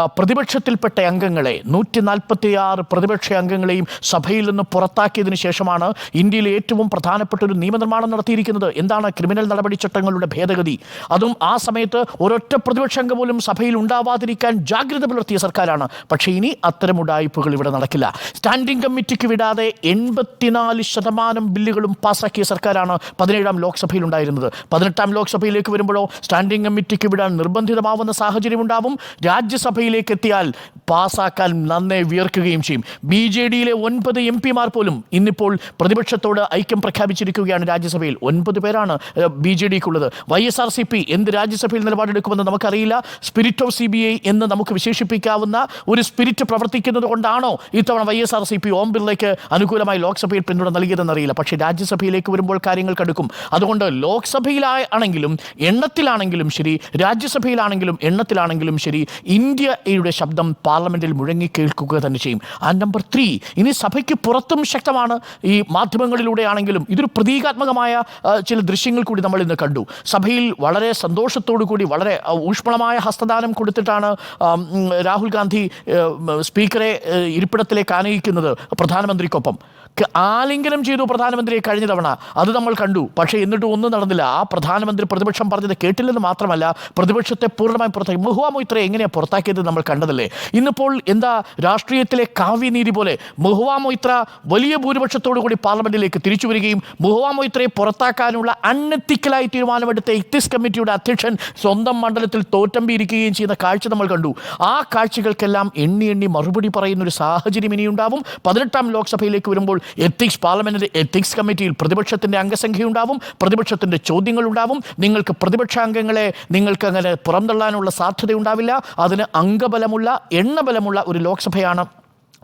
പ്രതിപക്ഷത്തിൽപ്പെട്ട അംഗങ്ങളെ നൂറ്റി നാൽപ്പത്തി ആറ് പ്രതിപക്ഷ അംഗങ്ങളെയും സഭയിൽ നിന്ന് പുറത്താക്കിയതിനു ശേഷമാണ് ഇന്ത്യയിലെ ഏറ്റവും പ്രധാനപ്പെട്ട ഒരു നിയമനിർമ്മാണം നടത്തിയിരിക്കുന്നത്. എന്താണ് ക്രിമിനൽ നടപടി ചട്ടങ്ങളുടെ ഭേദഗതി? അതും ആ സമയത്ത് ഒരൊറ്റ പ്രതിപക്ഷ അംഗം പോലും സഭയിൽ ഉണ്ടാവാതിരിക്കാൻ ജാഗ്രത പുലർത്തിയ സർക്കാരാണ്. പക്ഷേ ഇനി അത്തരം ഉടായ്പകൾ ഇവിടെ നടക്കില്ല. സ്റ്റാൻഡിംഗ് കമ്മിറ്റിക്ക് വിടാതെ എൺപത്തിനാല് ശതമാനം ബില്ലുകളും പാസ്സാക്കിയ സർക്കാരാണ് പതിനേഴാം ലോക്സഭയിൽ ഉണ്ടായിരുന്നത്. പതിനെട്ടാം ലോക്സഭയിലേക്ക് വരുമ്പോഴോ സ്റ്റാൻഡിംഗ് കമ്മിറ്റിക്ക് വിടാൻ നിർബന്ധിതമാവുന്ന സാഹചര്യം ഉണ്ടാവും രാജ്യസഭയിലേക്ക് എത്തിയാൽ പാസ്സാക്കാൻ നന്നേ വിയർക്കുകയും ചെയ്യും. ബി ജെ ഡിയിലെ ഒൻപത് എം പിമാർ പോലും ഇന്നിപ്പോൾ പ്രതിപക്ഷത്തോട് ഐക്യം പ്രഖ്യാപിച്ചിരിക്കുകയാണ് രാജ്യസഭയിൽ. ഒൻപത് പേരാണ് B J ഡിക്കുള്ളത്. Y S R C P എന്ത് രാജ്യസഭയിൽ നിലപാടെടുക്കുമെന്ന് നമുക്കറിയില്ല. Spirit of C B I എന്ന് നമുക്ക് വിശേഷിപ്പിക്കാവുന്ന ഒരു സ്പിരിറ്റ് പ്രവർത്തിക്കുന്നത് കൊണ്ടാണോ ഇത്തവണ Y S R C P Om ബിർളയ്ക്ക് അനുകൂലമായി ലോക്സഭയിൽ പിന്തുണ നൽകിയതെന്നറിയില്ല. പക്ഷേ രാജ്യസഭയിലേക്ക് വരുമ്പോൾ കാര്യങ്ങൾ കടുക്കും. അതുകൊണ്ട് ലോക്സഭയിലാണെങ്കിലും എണ്ണത്തിലാണെങ്കിലും ശരി രാജ്യസഭയിലാണെങ്കിലും എണ്ണത്തിലാണെങ്കിലും ശരി ഇന്ത്യയുടെ ശബ്ദം പാർലമെന്റിൽ മുഴങ്ങി കേൾക്കുക തന്നെ ചെയ്യും. ആ നമ്പർ ത്രീ ഇനി സഭയ്ക്ക് പുറത്തും ശക്തമാണ് ഈ മാധ്യമങ്ങളിലൂടെ ആണെങ്കിലും ഇതൊരു പ്രതീകാത്മകമായ ചില ദൃശ്യങ്ങൾ കൂടി നമ്മൾ ഇന്ന് കണ്ടു. സഭയിൽ വളരെ സന്തോഷത്തോടു കൂടി വളരെ ഊഷ്മളമായ ഹസ്തദാനം കൊടുത്തിട്ടാണ് രാഹുൽ ഗാന്ധി സ്പീക്കറെ ഇരിപ്പിടത്തിലേക്ക് ആനയിക്കുന്നത് പ്രധാനമന്ത്രിക്കൊപ്പം. ആലിംഗനം ചെയ്തു പ്രധാനമന്ത്രിയെ കഴിഞ്ഞ തവണ. അത് നമ്മൾ കണ്ടു. പക്ഷേ എന്നിട്ട് ഒന്നും നടന്നില്ല. ആ പ്രധാനമന്ത്രി പ്രതിപക്ഷം പറഞ്ഞത് കേട്ടില്ലെന്ന് മാത്രമല്ല പ്രതിപക്ഷത്തെ പൂർണമായും പുറത്താക്കി മഹുവ മൊയ്ത്രയെ എങ്ങനെയാണ് പുറത്താക്കിയത് നമ്മൾ കണ്ടതല്ലേ? ഇന്നിപ്പോൾ എന്താ രാഷ്ട്രീയത്തിലെ കാവ്യനീതി പോലെ മഹുവ മൊയ്ത്ര വലിയ ഭൂരിപക്ഷത്തോടു കൂടി പാർലമെന്റിലേക്ക് തിരിച്ചു വരികയും മഹുവ മൊയ്ത്രയെ പുറത്താക്കാനുള്ള അൺഎത്തിക്കലായി തീരുമാനമെടുത്ത ഇക്തിസ് കമ്മിറ്റിയുടെ അധ്യക്ഷൻ സ്വന്തം മണ്ഡലത്തിൽ തോറ്റമ്പിയിരിക്കുകയും ചെയ്യുന്ന കാഴ്ച നമ്മൾ കണ്ടു. ആ കാഴ്ചകൾക്കെല്ലാം എണ്ണി എണ്ണി മറുപടി പറയുന്ന ഒരു സാഹചര്യം ഇനിയുണ്ടാവും. പതിനെട്ടാം ലോക്സഭയിലേക്ക് വരുമ്പോൾ എത്തിക്സ് പാർലമെന്റിന്റെ എത്തിക്സ് കമ്മിറ്റിയിൽ പ്രതിപക്ഷത്തിന്റെ അംഗസംഖ്യ ഉണ്ടാവും പ്രതിപക്ഷത്തിന്റെ ചോദ്യങ്ങൾ ഉണ്ടാവും നിങ്ങൾക്ക് പ്രതിപക്ഷാംഗങ്ങളെ നിങ്ങൾക്ക് അങ്ങനെ പുറന്തള്ളാനുള്ള സാധ്യതയുണ്ടാവില്ല. അതിന് അംഗബലമുള്ള എണ്ണബലമുള്ള ഒരു ലോക്സഭയാണ്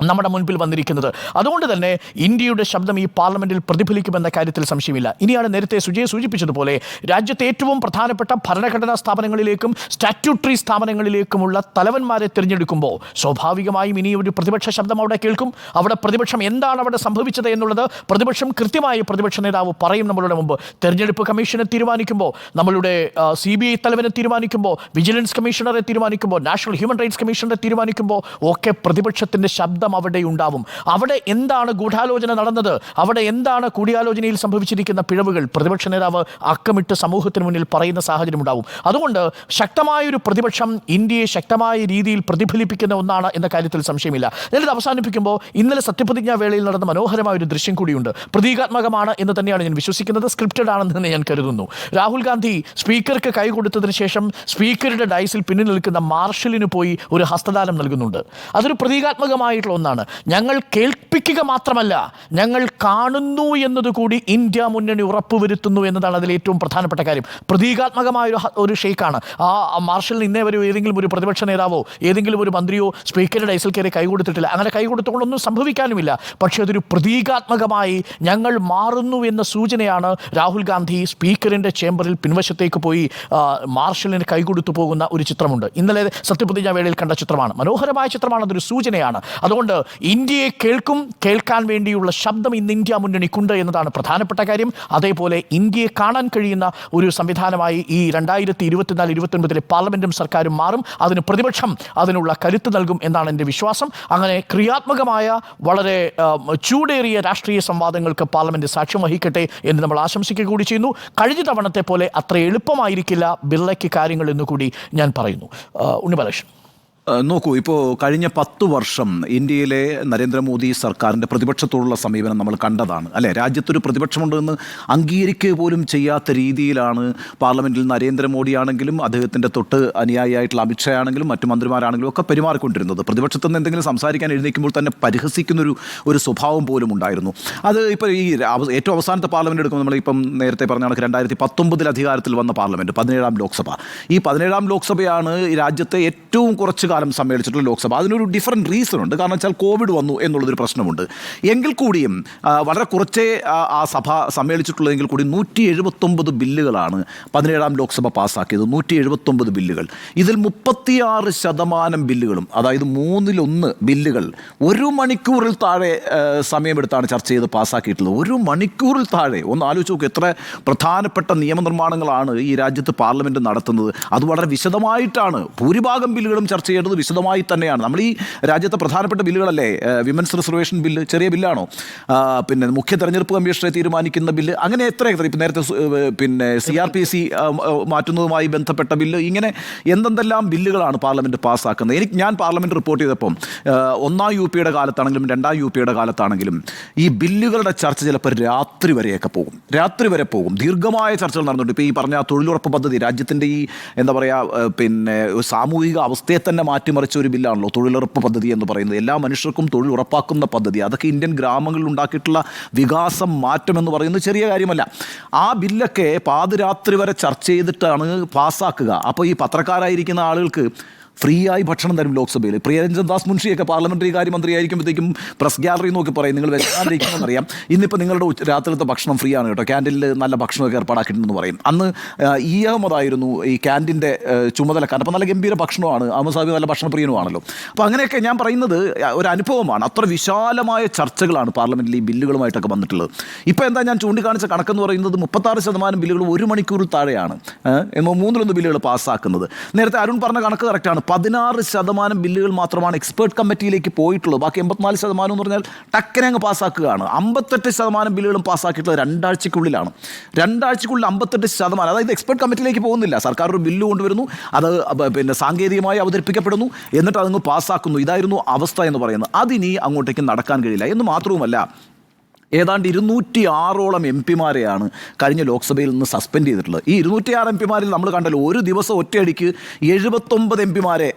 നമ്മുടെ മുൻപിൽ വന്നിരിക്കുന്നത്. അതുകൊണ്ട് തന്നെ ഇന്ത്യയുടെ ശബ്ദം ഈ പാർലമെന്റിൽ പ്രതിഫലിക്കുമെന്ന കാര്യത്തിൽ സംശയമില്ല. ഇനിയാണ് നേരത്തെ സുജയ് സൂചിപ്പിച്ചതുപോലെ രാജ്യത്തെ ഏറ്റവും പ്രധാനപ്പെട്ട ഭരണഘടനാ സ്ഥാപനങ്ങളിലേക്കും സ്റ്റാറ്റ്യൂട്ടറി സ്ഥാപനങ്ങളിലേക്കുമുള്ള തലവന്മാരെ തിരഞ്ഞെടുക്കുമ്പോൾ സ്വാഭാവികമായും ഇനി ഒരു പ്രതിപക്ഷ ശബ്ദം അവിടെ കേൾക്കും. അവിടെ പ്രതിപക്ഷം എന്താണ് അവിടെ സംഭവിച്ചത് എന്നുള്ളത് പ്രതിപക്ഷം കൃത്യമായി പ്രതിപക്ഷ നേതാവ് പറയും നമ്മളുടെ മുമ്പ്. തിരഞ്ഞെടുപ്പ് കമ്മീഷനെ തീരുമാനിക്കുമ്പോൾ നമ്മളുടെ സി ബി ഐ തലവനെ തീരുമാനിക്കുമ്പോൾ വിജിലൻസ് കമ്മീഷണറെ തീരുമാനിക്കുമ്പോൾ നാഷണൽ ഹ്യൂമൻ റൈറ്റ്സ് കമ്മീഷണറെ തീരുമാനിക്കുമ്പോൾ ഒക്കെ പ്രതിപക്ഷത്തിന്റെ ശബ്ദം അവിടെ ഉണ്ടാവും. അവിടെ എന്താണ് ഗൂഢാലോചന നടന്നത്? അവിടെ എന്താണ് കൂടിയാലോചനയിൽ സംഭവിച്ചിരിക്കുന്ന പിഴവുകൾ? പ്രതിപക്ഷ നേതാവ് അക്കമിട്ട് സമൂഹത്തിന് മുന്നിൽ പറയുന്ന സാഹചര്യം ഉണ്ടാവും. അതുകൊണ്ട് ശക്തമായൊരു പ്രതിപക്ഷം ഇന്ത്യയെ ശക്തമായ രീതിയിൽ പ്രതിഫലിപ്പിക്കുന്ന ഒന്നാണ് എന്ന കാര്യത്തിൽ സംശയമില്ല. ഞാനിത് അവസാനിപ്പിക്കുമ്പോൾ ഇന്നലെ സത്യപ്രതിജ്ഞാ വേളയിൽ നടന്ന മനോഹരമായ ഒരു ദൃശ്യം കൂടിയുണ്ട്. പ്രതീകാത്മകമാണ് എന്ന് തന്നെയാണ് ഞാൻ വിശ്വസിക്കുന്നത്. സ്ക്രിപ്റ്റഡ് ആണെന്ന് തന്നെ ഞാൻ കരുതുന്നു. രാഹുൽ ഗാന്ധി സ്പീക്കർക്ക് കൈ കൊടുത്തതിന് ശേഷം സ്പീക്കറുടെ ഡൈസിൽ പിന്നിൽ നിൽക്കുന്ന മാർഷലിന് പോയി ഒരു ഹസ്തദാനം നൽകുന്നുണ്ട്. അതൊരു പ്രതീകാത്മകമായിട്ടുള്ള ഒന്നാണ്. ഞങ്ങൾ കേൾപ്പിക്കുക മാത്രമല്ല ഞങ്ങൾ കാണുന്നു എന്നതുകൂടി ഇന്ത്യ മുന്നണി ഉറപ്പുവരുത്തുന്നു എന്നതാണ് അതിൽ ഏറ്റവും പ്രധാനപ്പെട്ട കാര്യം. പ്രതീകാത്മകമായ ഒരു ഒരു ഷെയ്ക്കാണ്. ആ മാർഷലിന് ഇന്നേ വരെ ഏതെങ്കിലും ഒരു പ്രതിപക്ഷ നേതാവോ ഏതെങ്കിലും ഒരു മന്ത്രിയോ സ്പീക്കറുടെ ഐസിൽ കയറി കൈ കൊടുത്തിട്ടില്ല. അങ്ങനെ കൈ കൊടുത്തുകൊണ്ടൊന്നും സംഭവിക്കാനുമില്ല. പക്ഷേ അതൊരു പ്രതീകാത്മകമായി ഞങ്ങൾ മാറുന്നു എന്ന സൂചനയാണ് രാഹുൽ ഗാന്ധി സ്പീക്കറിന്റെ ചേംബറിൽ പിൻവശത്തേക്ക് പോയി മാർഷലിന് കൈ കൊടുത്തു പോകുന്ന ഒരു ചിത്രമുണ്ട്. ഇന്നലെ സത്യപ്രതിജ്ഞാ വേളയിൽ കണ്ട ചിത്രമാണ്. മനോഹരമായ ചിത്രമാണ് അതൊരു സൂചനയാണ്. അതുകൊണ്ട് ഇന്ത്യയെ കേൾക്കും കേൾക്കാൻ വേണ്ടിയുള്ള ശബ്ദം ഇന്ന് ഇന്ത്യ മുന്നണിക്കുണ്ട് എന്നതാണ് പ്രധാനപ്പെട്ട കാര്യം. അതേപോലെ ഇന്ത്യയെ കാണാൻ കഴിയുന്ന ഒരു സംവിധാനമായി ഈ രണ്ടായിരത്തി ഇരുപത്തിനാല് ഇരുപത്തൊൻപതിലെ പാർലമെന്റും സർക്കാരും മാറും. അതിന് പ്രതിപക്ഷം അതിനുള്ള കരുത്ത് നൽകും എന്നാണ് എന്റെ വിശ്വാസം. അങ്ങനെ ക്രിയാത്മകമായ വളരെ ചൂടേറിയ രാഷ്ട്രീയ സംവാദങ്ങൾക്ക് പാർലമെന്റ് സാക്ഷ്യം വഹിക്കട്ടെ എന്ന് നമ്മൾ ആശംസിക്കുക കൂടി ചെയ്യുന്നു. കഴിഞ്ഞ തവണത്തെ പോലെ അത്ര എളുപ്പമായിരിക്കില്ല ബിർളയ്ക്ക് കാര്യങ്ങൾ എന്നുകൂടി ഞാൻ പറയുന്നു. ആ, ഉണ്ണി ബാലകൃഷ്ണൻ ഏഹ് നോക്കൂ ഇപ്പോൾ കഴിഞ്ഞ പത്ത് വർഷം ഇന്ത്യയിലെ നരേന്ദ്രമോദി സർക്കാരിന്റെ പ്രതിപക്ഷത്തോടുള്ള സമീപനം നമ്മൾ കണ്ടതാണ്. അല്ലെ? രാജ്യത്തൊരു പ്രതിപക്ഷമുണ്ടെന്ന് അംഗീകരിക്കുക പോലും ചെയ്യാത്ത രീതിയിലാണ് പാർലമെന്റിൽ നരേന്ദ്രമോദി ആണെങ്കിലും അദ്ദേഹത്തിന്റെ തൊട്ട് അനുയായിയായിട്ടുള്ള അമിത്ഷാ ആണെങ്കിലും മറ്റു മന്ത്രിമാരാണെങ്കിലും ഒക്കെ പെരുമാറിക്കൊണ്ടിരുന്നത്. പ്രതിപക്ഷത്തു നിന്ന് എന്തെങ്കിലും സംസാരിക്കാൻ എഴുന്നേൽക്കുമ്പോൾ തന്നെ പരിഹസിക്കുന്നൊരു ഒരു സ്വഭാവം പോലും ഉണ്ടായിരുന്നു. അത് ഇപ്പോൾ ഈ ഏറ്റവും അവസാനത്തെ പാർലമെന്റ് എടുക്കുമ്പോൾ നമ്മളിപ്പം നേരത്തെ പറഞ്ഞ കണക്ക് രണ്ടായിരത്തി പത്തൊമ്പതിൽ അധികാരത്തിൽ വന്ന പാർലമെന്റ് പതിനേഴാം ലോക്സഭ. ഈ പതിനേഴാം ലോക്സഭയാണ് രാജ്യത്തെ ഏറ്റവും കുറച്ച് കാലം സമ്മേളിച്ചിട്ടുള്ള ലോക്സഭ. അതിനൊരു ഡിഫറന്റ് റീസൺ ഉണ്ട്. കാരണം വെച്ചാൽ കോവിഡ് വന്നു എന്നുള്ളൊരു പ്രശ്നമുണ്ട്. എങ്കിൽ കൂടിയും വളരെ കുറച്ചേ ആ, സഭ സമ്മേളിച്ചിട്ടുള്ളതെങ്കിൽ കൂടി നൂറ്റി എഴുപത്തൊമ്പത് ബില്ലുകളാണ് പതിനേഴാം ലോക്സഭ പാസ്സാക്കിയത്. നൂറ്റി എഴുപത്തൊമ്പത് ബില്ലുകൾ. ഇതിൽ മുപ്പത്തിയാറ് ശതമാനം ബില്ലുകളും അതായത് മൂന്നിലൊന്ന് ബില്ലുകൾ ഒരു മണിക്കൂറിൽ താഴെ സമയമെടുത്താണ് ചർച്ച ചെയ്ത് പാസ്സാക്കിയിട്ടുള്ളത്. ഒരു മണിക്കൂറിൽ താഴെ ഒന്ന് ആലോചിച്ച് നോക്കുക എത്ര പ്രധാനപ്പെട്ട നിയമനിർമ്മാണങ്ങളാണ് ഈ രാജ്യത്ത് പാർലമെന്റ് നടത്തുന്നത്. അത് വളരെ വിശദമായിട്ടാണ് ഭൂരിഭാഗം ബില്ലുകളും ചർച്ച ചെയ്യേണ്ടത് വിശദമായി തന്നെയാണ്. നമ്മൾ ഈ രാജ്യത്തെ പ്രധാനപ്പെട്ട ബില്ലുകളല്ലേ? വിമൻസ് റിസർവേഷൻ ബില്ല് ചെറിയ ബില്ലാണോ? പിന്നെ മുഖ്യ തെരഞ്ഞെടുപ്പ് കമ്മീഷനെ തീരുമാനിക്കുന്ന ബില്ല് അങ്ങനെ എത്ര എത്ര? ഇപ്പം നേരത്തെ പിന്നെ സി ആർ പി സി മാറ്റുന്നതുമായി ബന്ധപ്പെട്ട ബില്ല് ഇങ്ങനെ എന്തെന്തെല്ലാം ബില്ലുകളാണ് പാർലമെന്റ് പാസ്സാക്കുന്നത്? എനിക്ക് ഞാൻ പാർലമെന്റ് റിപ്പോർട്ട് ചെയ്തപ്പം ഒന്നാം യു പിയുടെ കാലത്താണെങ്കിലും രണ്ടാം യു പിയുടെ കാലത്താണെങ്കിലും ഈ ബില്ലുകളുടെ ചർച്ച ചിലപ്പോൾ രാത്രി വരെയൊക്കെ പോകും. രാത്രി വരെ പോകും. ദീർഘമായ ചർച്ചകൾ നടന്നുണ്ട്. ഇപ്പോൾ ഈ പറഞ്ഞ തൊഴിലുറപ്പ് പദ്ധതി രാജ്യത്തിന്റെ ഈ എന്താ പറയുക പിന്നെ സാമൂഹിക അവസ്ഥയെ തന്നെ മാറ്റിമറിച്ച ഒരു ബില്ലാണല്ലോ തൊഴിലുറപ്പ് പദ്ധതി എന്ന് പറയുന്നത്. എല്ലാ മനുഷ്യർക്കും തൊഴിൽ ഉറപ്പാക്കുന്ന പദ്ധതി. അതൊക്കെ ഇന്ത്യൻ ഗ്രാമങ്ങളിൽ ഉണ്ടാക്കിയിട്ടുള്ള വികാസം മാറ്റം എന്ന് പറയുന്നത് ചെറിയ കാര്യമല്ല. ആ ബില്ലൊക്കെ പാതിരാത്രി വരെ ചർച്ച ചെയ്തിട്ടാണ് പാസ്സാക്കുക അപ്പോൾ ഈ പത്രക്കാരായിരിക്കുന്ന ആളുകൾക്ക് ഫ്രീ ആയി ഭക്ഷണം തരും ലോക്സഭയിൽ. പ്രിയരഞ്ജൻ ദാസ് മുൻഷിയൊക്കെ പാർലമെന്ററി കാര്യമന്ത്രി ആയിരിക്കുമ്പോഴത്തേക്കും പ്രസ് ഗ്യാലറി നോക്കി പറയും. നിങ്ങൾ വെച്ചാണ്ടിരിക്കണമെന്നറിയാം ഇന്നിപ്പോൾ നിങ്ങളുടെ രാത്രിയിലത്തെ ഭക്ഷണം ഫ്രീ ആണ് കേട്ടോ. ക്യാന്റീനിൽ നല്ല ഭക്ഷണമൊക്കെ ഏർപ്പാടാക്കിയിട്ടുണ്ടെന്ന് പറയും. അന്ന് ഇ. അഹമ്മദായിരുന്നു ഈ ക്യാന്റീന്റെ ചുമതലക്കാരൻ. അപ്പോൾ നല്ല ഗംഭീര ഭക്ഷണമാണ്. അഹമ്മദ് സാഹിബ് നല്ല ഭക്ഷണപ്രിയനുമാണല്ലോ. അപ്പോൾ അങ്ങനെയൊക്കെ ഞാൻ പറയുന്നത് ഒരു അനുഭവമാണ്. അത്ര വിശാലമായ ചർച്ചകളാണ് പാർലമെന്റിൽ ഈ ബില്ലുകളുമായിട്ടൊക്കെ വന്നിട്ടുള്ളത്. ഇപ്പോൾ എന്താ ഞാൻ ചൂണ്ടിക്കാണിച്ച കണക്കെന്ന് പറയുന്നത് മുപ്പത്താറ് ശതമാനം ബില്ലുകൾ ഒരു മണിക്കൂറിൽ താഴെയാണ്. മൂന്നിലൊന്ന് ബില്ലുകൾ പാസ്സാക്കുന്നത്. നേരത്തെ അരുൺ പറഞ്ഞ കണക്ക് കറക്റ്റാണ് പതിനാറ് ശതമാനം ബില്ലുകൾ മാത്രമാണ് എക്സ്പേർട്ട് കമ്മിറ്റിയിലേക്ക് പോയിട്ടുള്ളത്. ബാക്കി എൺപത്തിനാല് ശതമാനം എന്ന് പറഞ്ഞാൽ ടക്കനെ അങ്ങ് പാസ്സാക്കുകയാണ്. അമ്പത്തെട്ട് ശതമാനം ബില്ലുകളും പാസ്സാക്കിയിട്ടുള്ളത് രണ്ടാഴ്ചക്കുള്ളിലാണ് രണ്ടാഴ്ചക്കുള്ളിൽ അമ്പത്തെട്ട് ശതമാനം അതായത് എക്സ്പേർട്ട് കമ്മിറ്റിയിലേക്ക് പോകുന്നില്ല. സർക്കാർ ഒരു ബില്ല് കൊണ്ടുവരുന്നു. അത് പിന്നെ സാങ്കേതികമായി അവതരിപ്പിക്കപ്പെടുന്നു. എന്നിട്ട് അതങ്ങ് പാസ്സാക്കുന്നു. ഇതായിരുന്നു അവസ്ഥ എന്ന് പറയുന്നത്. അതിനി അങ്ങോട്ടേക്ക് നടക്കാൻ കഴിയില്ല. എന്ന് മാത്രവുമല്ല ഏതാണ്ട് ഇരുന്നൂറ്റി ആറോളം എം പിമാരെയാണ് കഴിഞ്ഞ ലോക്സഭയിൽ നിന്ന് സസ്പെൻഡ് ചെയ്തിട്ടുള്ളത്. ഈ ഇരുന്നൂറ്റി ആറ് എം പിമാരിൽ നമ്മൾ കണ്ടല്ലോ ഒരു ദിവസം ഒറ്റയടിക്ക് എഴുപത്തൊമ്പത് എം പിമാരെ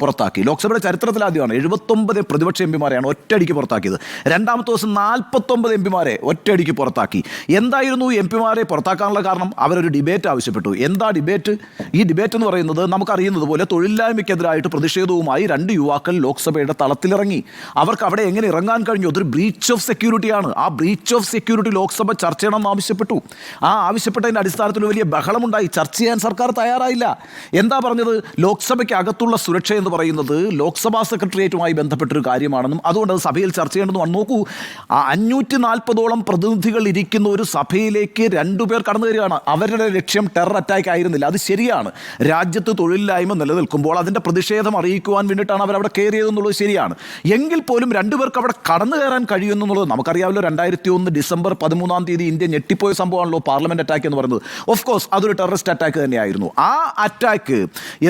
പുറത്താക്കി. ലോക്സഭയുടെ ചരിത്രത്തിൽ ആദ്യമാണ് എഴുപത്തൊമ്പത് പ്രതിപക്ഷ എം പിമാരെയാണ് ഒറ്റയടിക്ക് പുറത്താക്കിയത്. രണ്ടാമത്തെ ദിവസം നാൽപ്പത്തൊമ്പത് എം പിമാരെ ഒറ്റയടിക്ക് പുറത്താക്കി. എന്തായിരുന്നു എം പിമാരെ പുറത്താക്കാനുള്ള കാരണം? അവരൊരു ഡിബേറ്റ് ആവശ്യപ്പെട്ടു. എന്താ ഡിബേറ്റ്? ഈ ഡിബേറ്റ് എന്ന് പറയുന്നത് നമുക്കറിയുന്നത് പോലെ തൊഴിലില്ലായ്മയ്ക്കെതിരായിട്ട് പ്രതിഷേധവുമായി രണ്ട് യുവാക്കൾ ലോക്സഭയുടെ തളത്തിലിറങ്ങി. അവർക്ക് അവിടെ എങ്ങനെ ഇറങ്ങാൻ കഴിഞ്ഞു? അതൊരു ബ്രീച്ച് ഓഫ് സെക്യൂരിറ്റിയാണ്. ആ ബ്രീച്ച് ഓഫ് സെക്യൂരിറ്റി ലോക്സഭ ചർച്ച ചെയ്യണമെന്ന് ആവശ്യപ്പെട്ടു. ആ ആവശ്യപ്പെട്ടതിന്റെ അടിസ്ഥാനത്തിൽ വലിയ ബഹളമുണ്ടായി. ചർച്ച ചെയ്യാൻ സർക്കാർ തയ്യാറായില്ല. എന്താ പറഞ്ഞത്? ലോക്സഭയ്ക്ക് അകത്തുള്ള സുരക്ഷ എന്ന് പറയുന്നത് ലോക്സഭാ സെക്രട്ടേറിയറ്റുമായി ബന്ധപ്പെട്ടൊരു കാര്യമാണെന്നും അതുകൊണ്ട് അത് സഭയിൽ ചർച്ച ചെയ്യണമെന്ന് നോക്കൂ അഞ്ഞൂറ്റി നാൽപ്പതോളം പ്രതിനിധികൾ ഇരിക്കുന്ന ഒരു സഭയിലേക്ക് രണ്ടുപേർ കടന്നു വരികയാണ്. അവരുടെ ലക്ഷ്യം ടെറർ അറ്റാക്ക് ആയിരുന്നില്ല. അത് ശരിയാണ്. രാജ്യത്ത് തൊഴിലില്ലായ്മ നിലനിൽക്കുമ്പോൾ അതിന്റെ പ്രതിഷേധം അറിയിക്കുവാൻ വേണ്ടിയിട്ടാണ് അവിടെ കയറിയതെന്നുള്ളത് ശരിയാണ്. എങ്കിൽ പോലും രണ്ടുപേർക്ക് അവിടെ കടന്നു കയറാൻ കഴിയുമെന്നുള്ളത് നമുക്കറിയാമല്ലോ. രണ്ടായിരത്തി ഒന്ന് ഡിസംബർ പതിമൂന്നാം തീയതി ഇന്ത്യ ഞെട്ടിപ്പോയ സംഭവമാണല്ലോ പാർലമെന്റ് അറ്റാക്ക് എന്ന് പറയുന്നത്. ഓഫ് കോഴ്സ് അതൊരു ടെററിസ്റ്റ് അറ്റാക്ക് തന്നെയായിരുന്നു. ആ അറ്റാക്ക്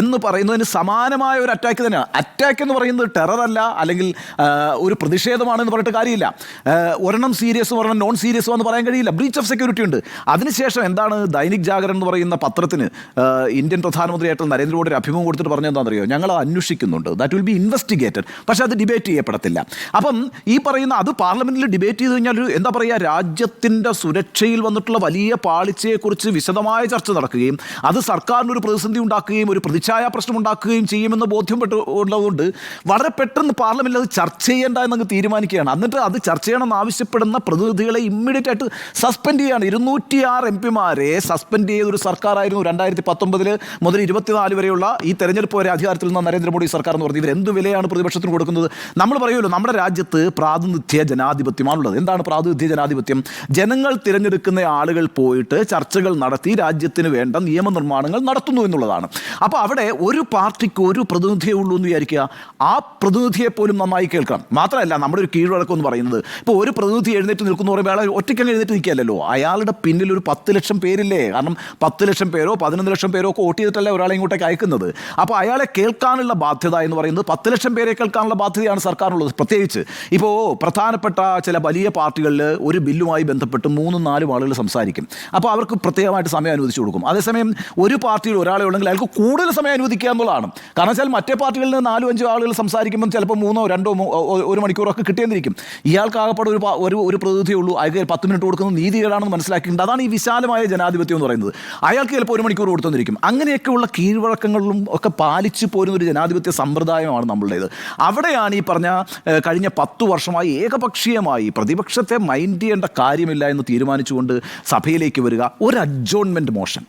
എന്ന് പറയുന്നതിന് സമാനമായ ഒരു അറ്റാക്ക് തന്നെയാണ്. അറ്റാക്ക് എന്ന് പറയുന്നത് ടെറർ അല്ല അല്ലെങ്കിൽ ഒരു പ്രതിഷേധമാണെന്ന് പറഞ്ഞിട്ട് കാര്യമില്ല. ഒരെണ്ണം സീരിയസ് ഒരെണ്ണം നോൺ സീരിയസും എന്ന് പറയാൻ കഴിയില്ല. ബ്രീച്ച് ഓഫ് സെക്യൂരിറ്റി ഉണ്ട്. അതിനുശേഷം എന്താണ് ദൈനിക് ജാഗരൻ എന്ന് പറയുന്ന പത്രത്തിന് ഇന്ത്യൻ പ്രധാനമന്ത്രിയായിട്ടുള്ള നരേന്ദ്രമോദി ഒരു അഭിമുഖം കൊടുത്തിട്ട് പറഞ്ഞെന്താണെന്നറിയോ ഞങ്ങൾ അന്വേഷിക്കുന്നുണ്ട്. ദാറ്റ് വിൽ ബി ഇൻവെസ്റ്റിഗേറ്റഡ് പക്ഷേ അത് ഡിബേറ്റ് ചെയ്യപ്പെടത്തില്ല. അപ്പം ഈ പറയുന്ന അത് പാർലമെന്റിൽ ഡിബേറ്റ് ചെയ്ത് കഴിഞ്ഞാൽ ഒരു എന്താ പറയുക രാജ്യത്തിന്റെ സുരക്ഷയിൽ വന്നിട്ടുള്ള വലിയ പാളിച്ചയെക്കുറിച്ച് വിശദമായ ചർച്ച നടക്കുകയും അത് സർക്കാരിനൊരു പ്രതിസന്ധി ഉണ്ടാക്കുകയും ഒരു പ്രതിച്ഛായ പ്രശ്നം ഉണ്ടാക്കുകയും ചെയ്യുമെന്ന് ബോധ്യപ്പെട്ട് ഉള്ളതുകൊണ്ട് വളരെ പെട്ടെന്ന് പാർലമെന്റിൽ അത് ചർച്ച ചെയ്യേണ്ട എന്നങ്ങ് തീരുമാനിക്കുകയാണ്. എന്നിട്ട് അത് ചർച്ച ചെയ്യണമെന്ന് ആവശ്യപ്പെടുന്ന പ്രതിനിധികളെ ഇമ്മീഡിയറ്റ് ആയിട്ട് സസ്പെൻഡ് ചെയ്യുകയാണ് ഇരുന്നൂറ്റി ആറ് എം പിമാരെ സസ്പെൻഡ് ചെയ്തൊരു സർക്കാരായിരുന്നു രണ്ടായിരത്തി പത്തൊമ്പതിൽ മുതൽ ഇരുപത്തിനാല് വരെയുള്ള ഈ തെരഞ്ഞെടുപ്പ് വരെ അധികാരത്തിൽ നിന്ന് നരേന്ദ്രമോദി സർക്കാർ എന്ന് പറഞ്ഞത് ഇവർ എന്ത് വിലയാണ് പ്രതിപക്ഷത്തിന് കൊടുക്കുന്നത്? നമ്മൾ പറയുമല്ലോ നമ്മുടെ രാജ്യത്ത് പ്രാതിനിധ്യ ജനാധിപത്യമാണുള്ളത്. എന്താണ് പ്രാതിനിധ്യ ജനാധിപത്യം ജനങ്ങൾ തിരഞ്ഞെടുക്കുന്ന ആളുകൾ പോയിട്ട് ചർച്ചകൾ നടത്തി രാജ്യത്തിന് വേണ്ട നിയമനിർമ്മാണങ്ങൾ നടത്തുന്നു എന്നുള്ളതാണ്. അപ്പോൾ അവിടെ ഒരു പാർട്ടിക്ക് ഒരു പ്രതിനിധിയേ ഉള്ളൂ എന്ന് വിചാരിക്കുക. ആ പ്രതിനിധിയെ പോലും നന്നായി കേൾക്കണം. മാത്രമല്ല നമ്മുടെ ഒരു കീഴ്വഴക്കം എന്ന് പറയുന്നത്. ഇപ്പോൾ ഒരു പ്രതിനിധി എഴുന്നേറ്റ് നിൽക്കുന്ന പറയുമ്പോൾ അയാൾ ഒറ്റയ്ക്കങ്ങ് എഴുന്നേറ്റ് നിൽക്കുകയല്ലോ അയാളുടെ പിന്നിൽ ഒരു പത്ത് ലക്ഷം പേരില്ലേ? കാരണം പത്ത് ലക്ഷം പേരോ പതിനൊന്ന് ലക്ഷം പേരോ ഒക്കെ വോട്ട് ചെയ്തിട്ടല്ലേ ഒരാളെ ഇങ്ങോട്ടേക്ക് അയക്കുന്നത്. അപ്പോൾ അയാളെ കേൾക്കാനുള്ള ബാധ്യത എന്ന് പറയുന്നത് പത്ത് ലക്ഷം പേരെ കേൾക്കാനുള്ള ബാധ്യതയാണ് സർക്കാരിനുള്ളത് പ്രത്യേകിച്ച്. ഇപ്പോൾ പ്രധാനപ്പെട്ട ചില വലിയ പാർട്ടികളിൽ ഒരു ബില്ലുമായി ബന്ധപ്പെട്ട് മൂന്നും നാലും ആളുകൾ സംസാരിക്കും. അപ്പോൾ അവർക്ക് പ്രത്യേകമായിട്ട് സമയം അനുവദിച്ചു കൊടുക്കും. അതേസമയം ഒരു പാർട്ടിയിൽ ഒരാളെ ഉണ്ടെങ്കിൽ അയാൾക്ക് കൂടുതൽ സമയം അനുവദിക്കുക എന്നുള്ളതാണ്. കാരണം വെച്ചാൽ മറ്റേ പാർട്ടികളിൽ നിന്ന് നാലും അഞ്ചോ ആളുകൾ സംസാരിക്കുമ്പോൾ ചിലപ്പോൾ മൂന്നോ രണ്ടോ ഒരു മണിക്കൂറൊക്കെ കിട്ടിയെന്നിരിക്കും. ഇയാൾക്ക് ആകപ്പാടെ ഒരു ഒരു ഒരു പ്രതിനിധിയേ ഉള്ളൂ. അയാൾക്ക് പത്ത് മിനിറ്റ് കൊടുക്കുന്നത് നീതികേടാണെന്ന് മനസ്സിലാക്കിയിട്ടുണ്ട്. അതാണ് ഈ വിശാലമായ ജനാധിപത്യം എന്ന് പറയുന്നത്. അയാൾക്ക് ചിലപ്പോൾ ഒരു മണിക്കൂർ കൊടുത്തെന്നിരിക്കും അങ്ങനെയൊക്കെയുള്ള കീഴ്വഴക്കങ്ങളിലും ഒക്കെ പാലിച്ചു പോരുന്ന ഒരു ജനാധിപത്യ സമ്പ്രദായമാണ് നമ്മളുടേത്. അവിടെയാണ് ഈ പറഞ്ഞ കഴിഞ്ഞ പത്തു വർഷമായി ഏകപക്ഷീയമായി പ്രതിപക്ഷത്തെ മൈൻഡ് ചെയ്യേണ്ട കാര്യമില്ല എന്ന് തീരുമാനിച്ചുകൊണ്ട് സഭയിലേക്ക് വരിക ഒരു അഡ്ജോൺമെന്റ് മോഷൻ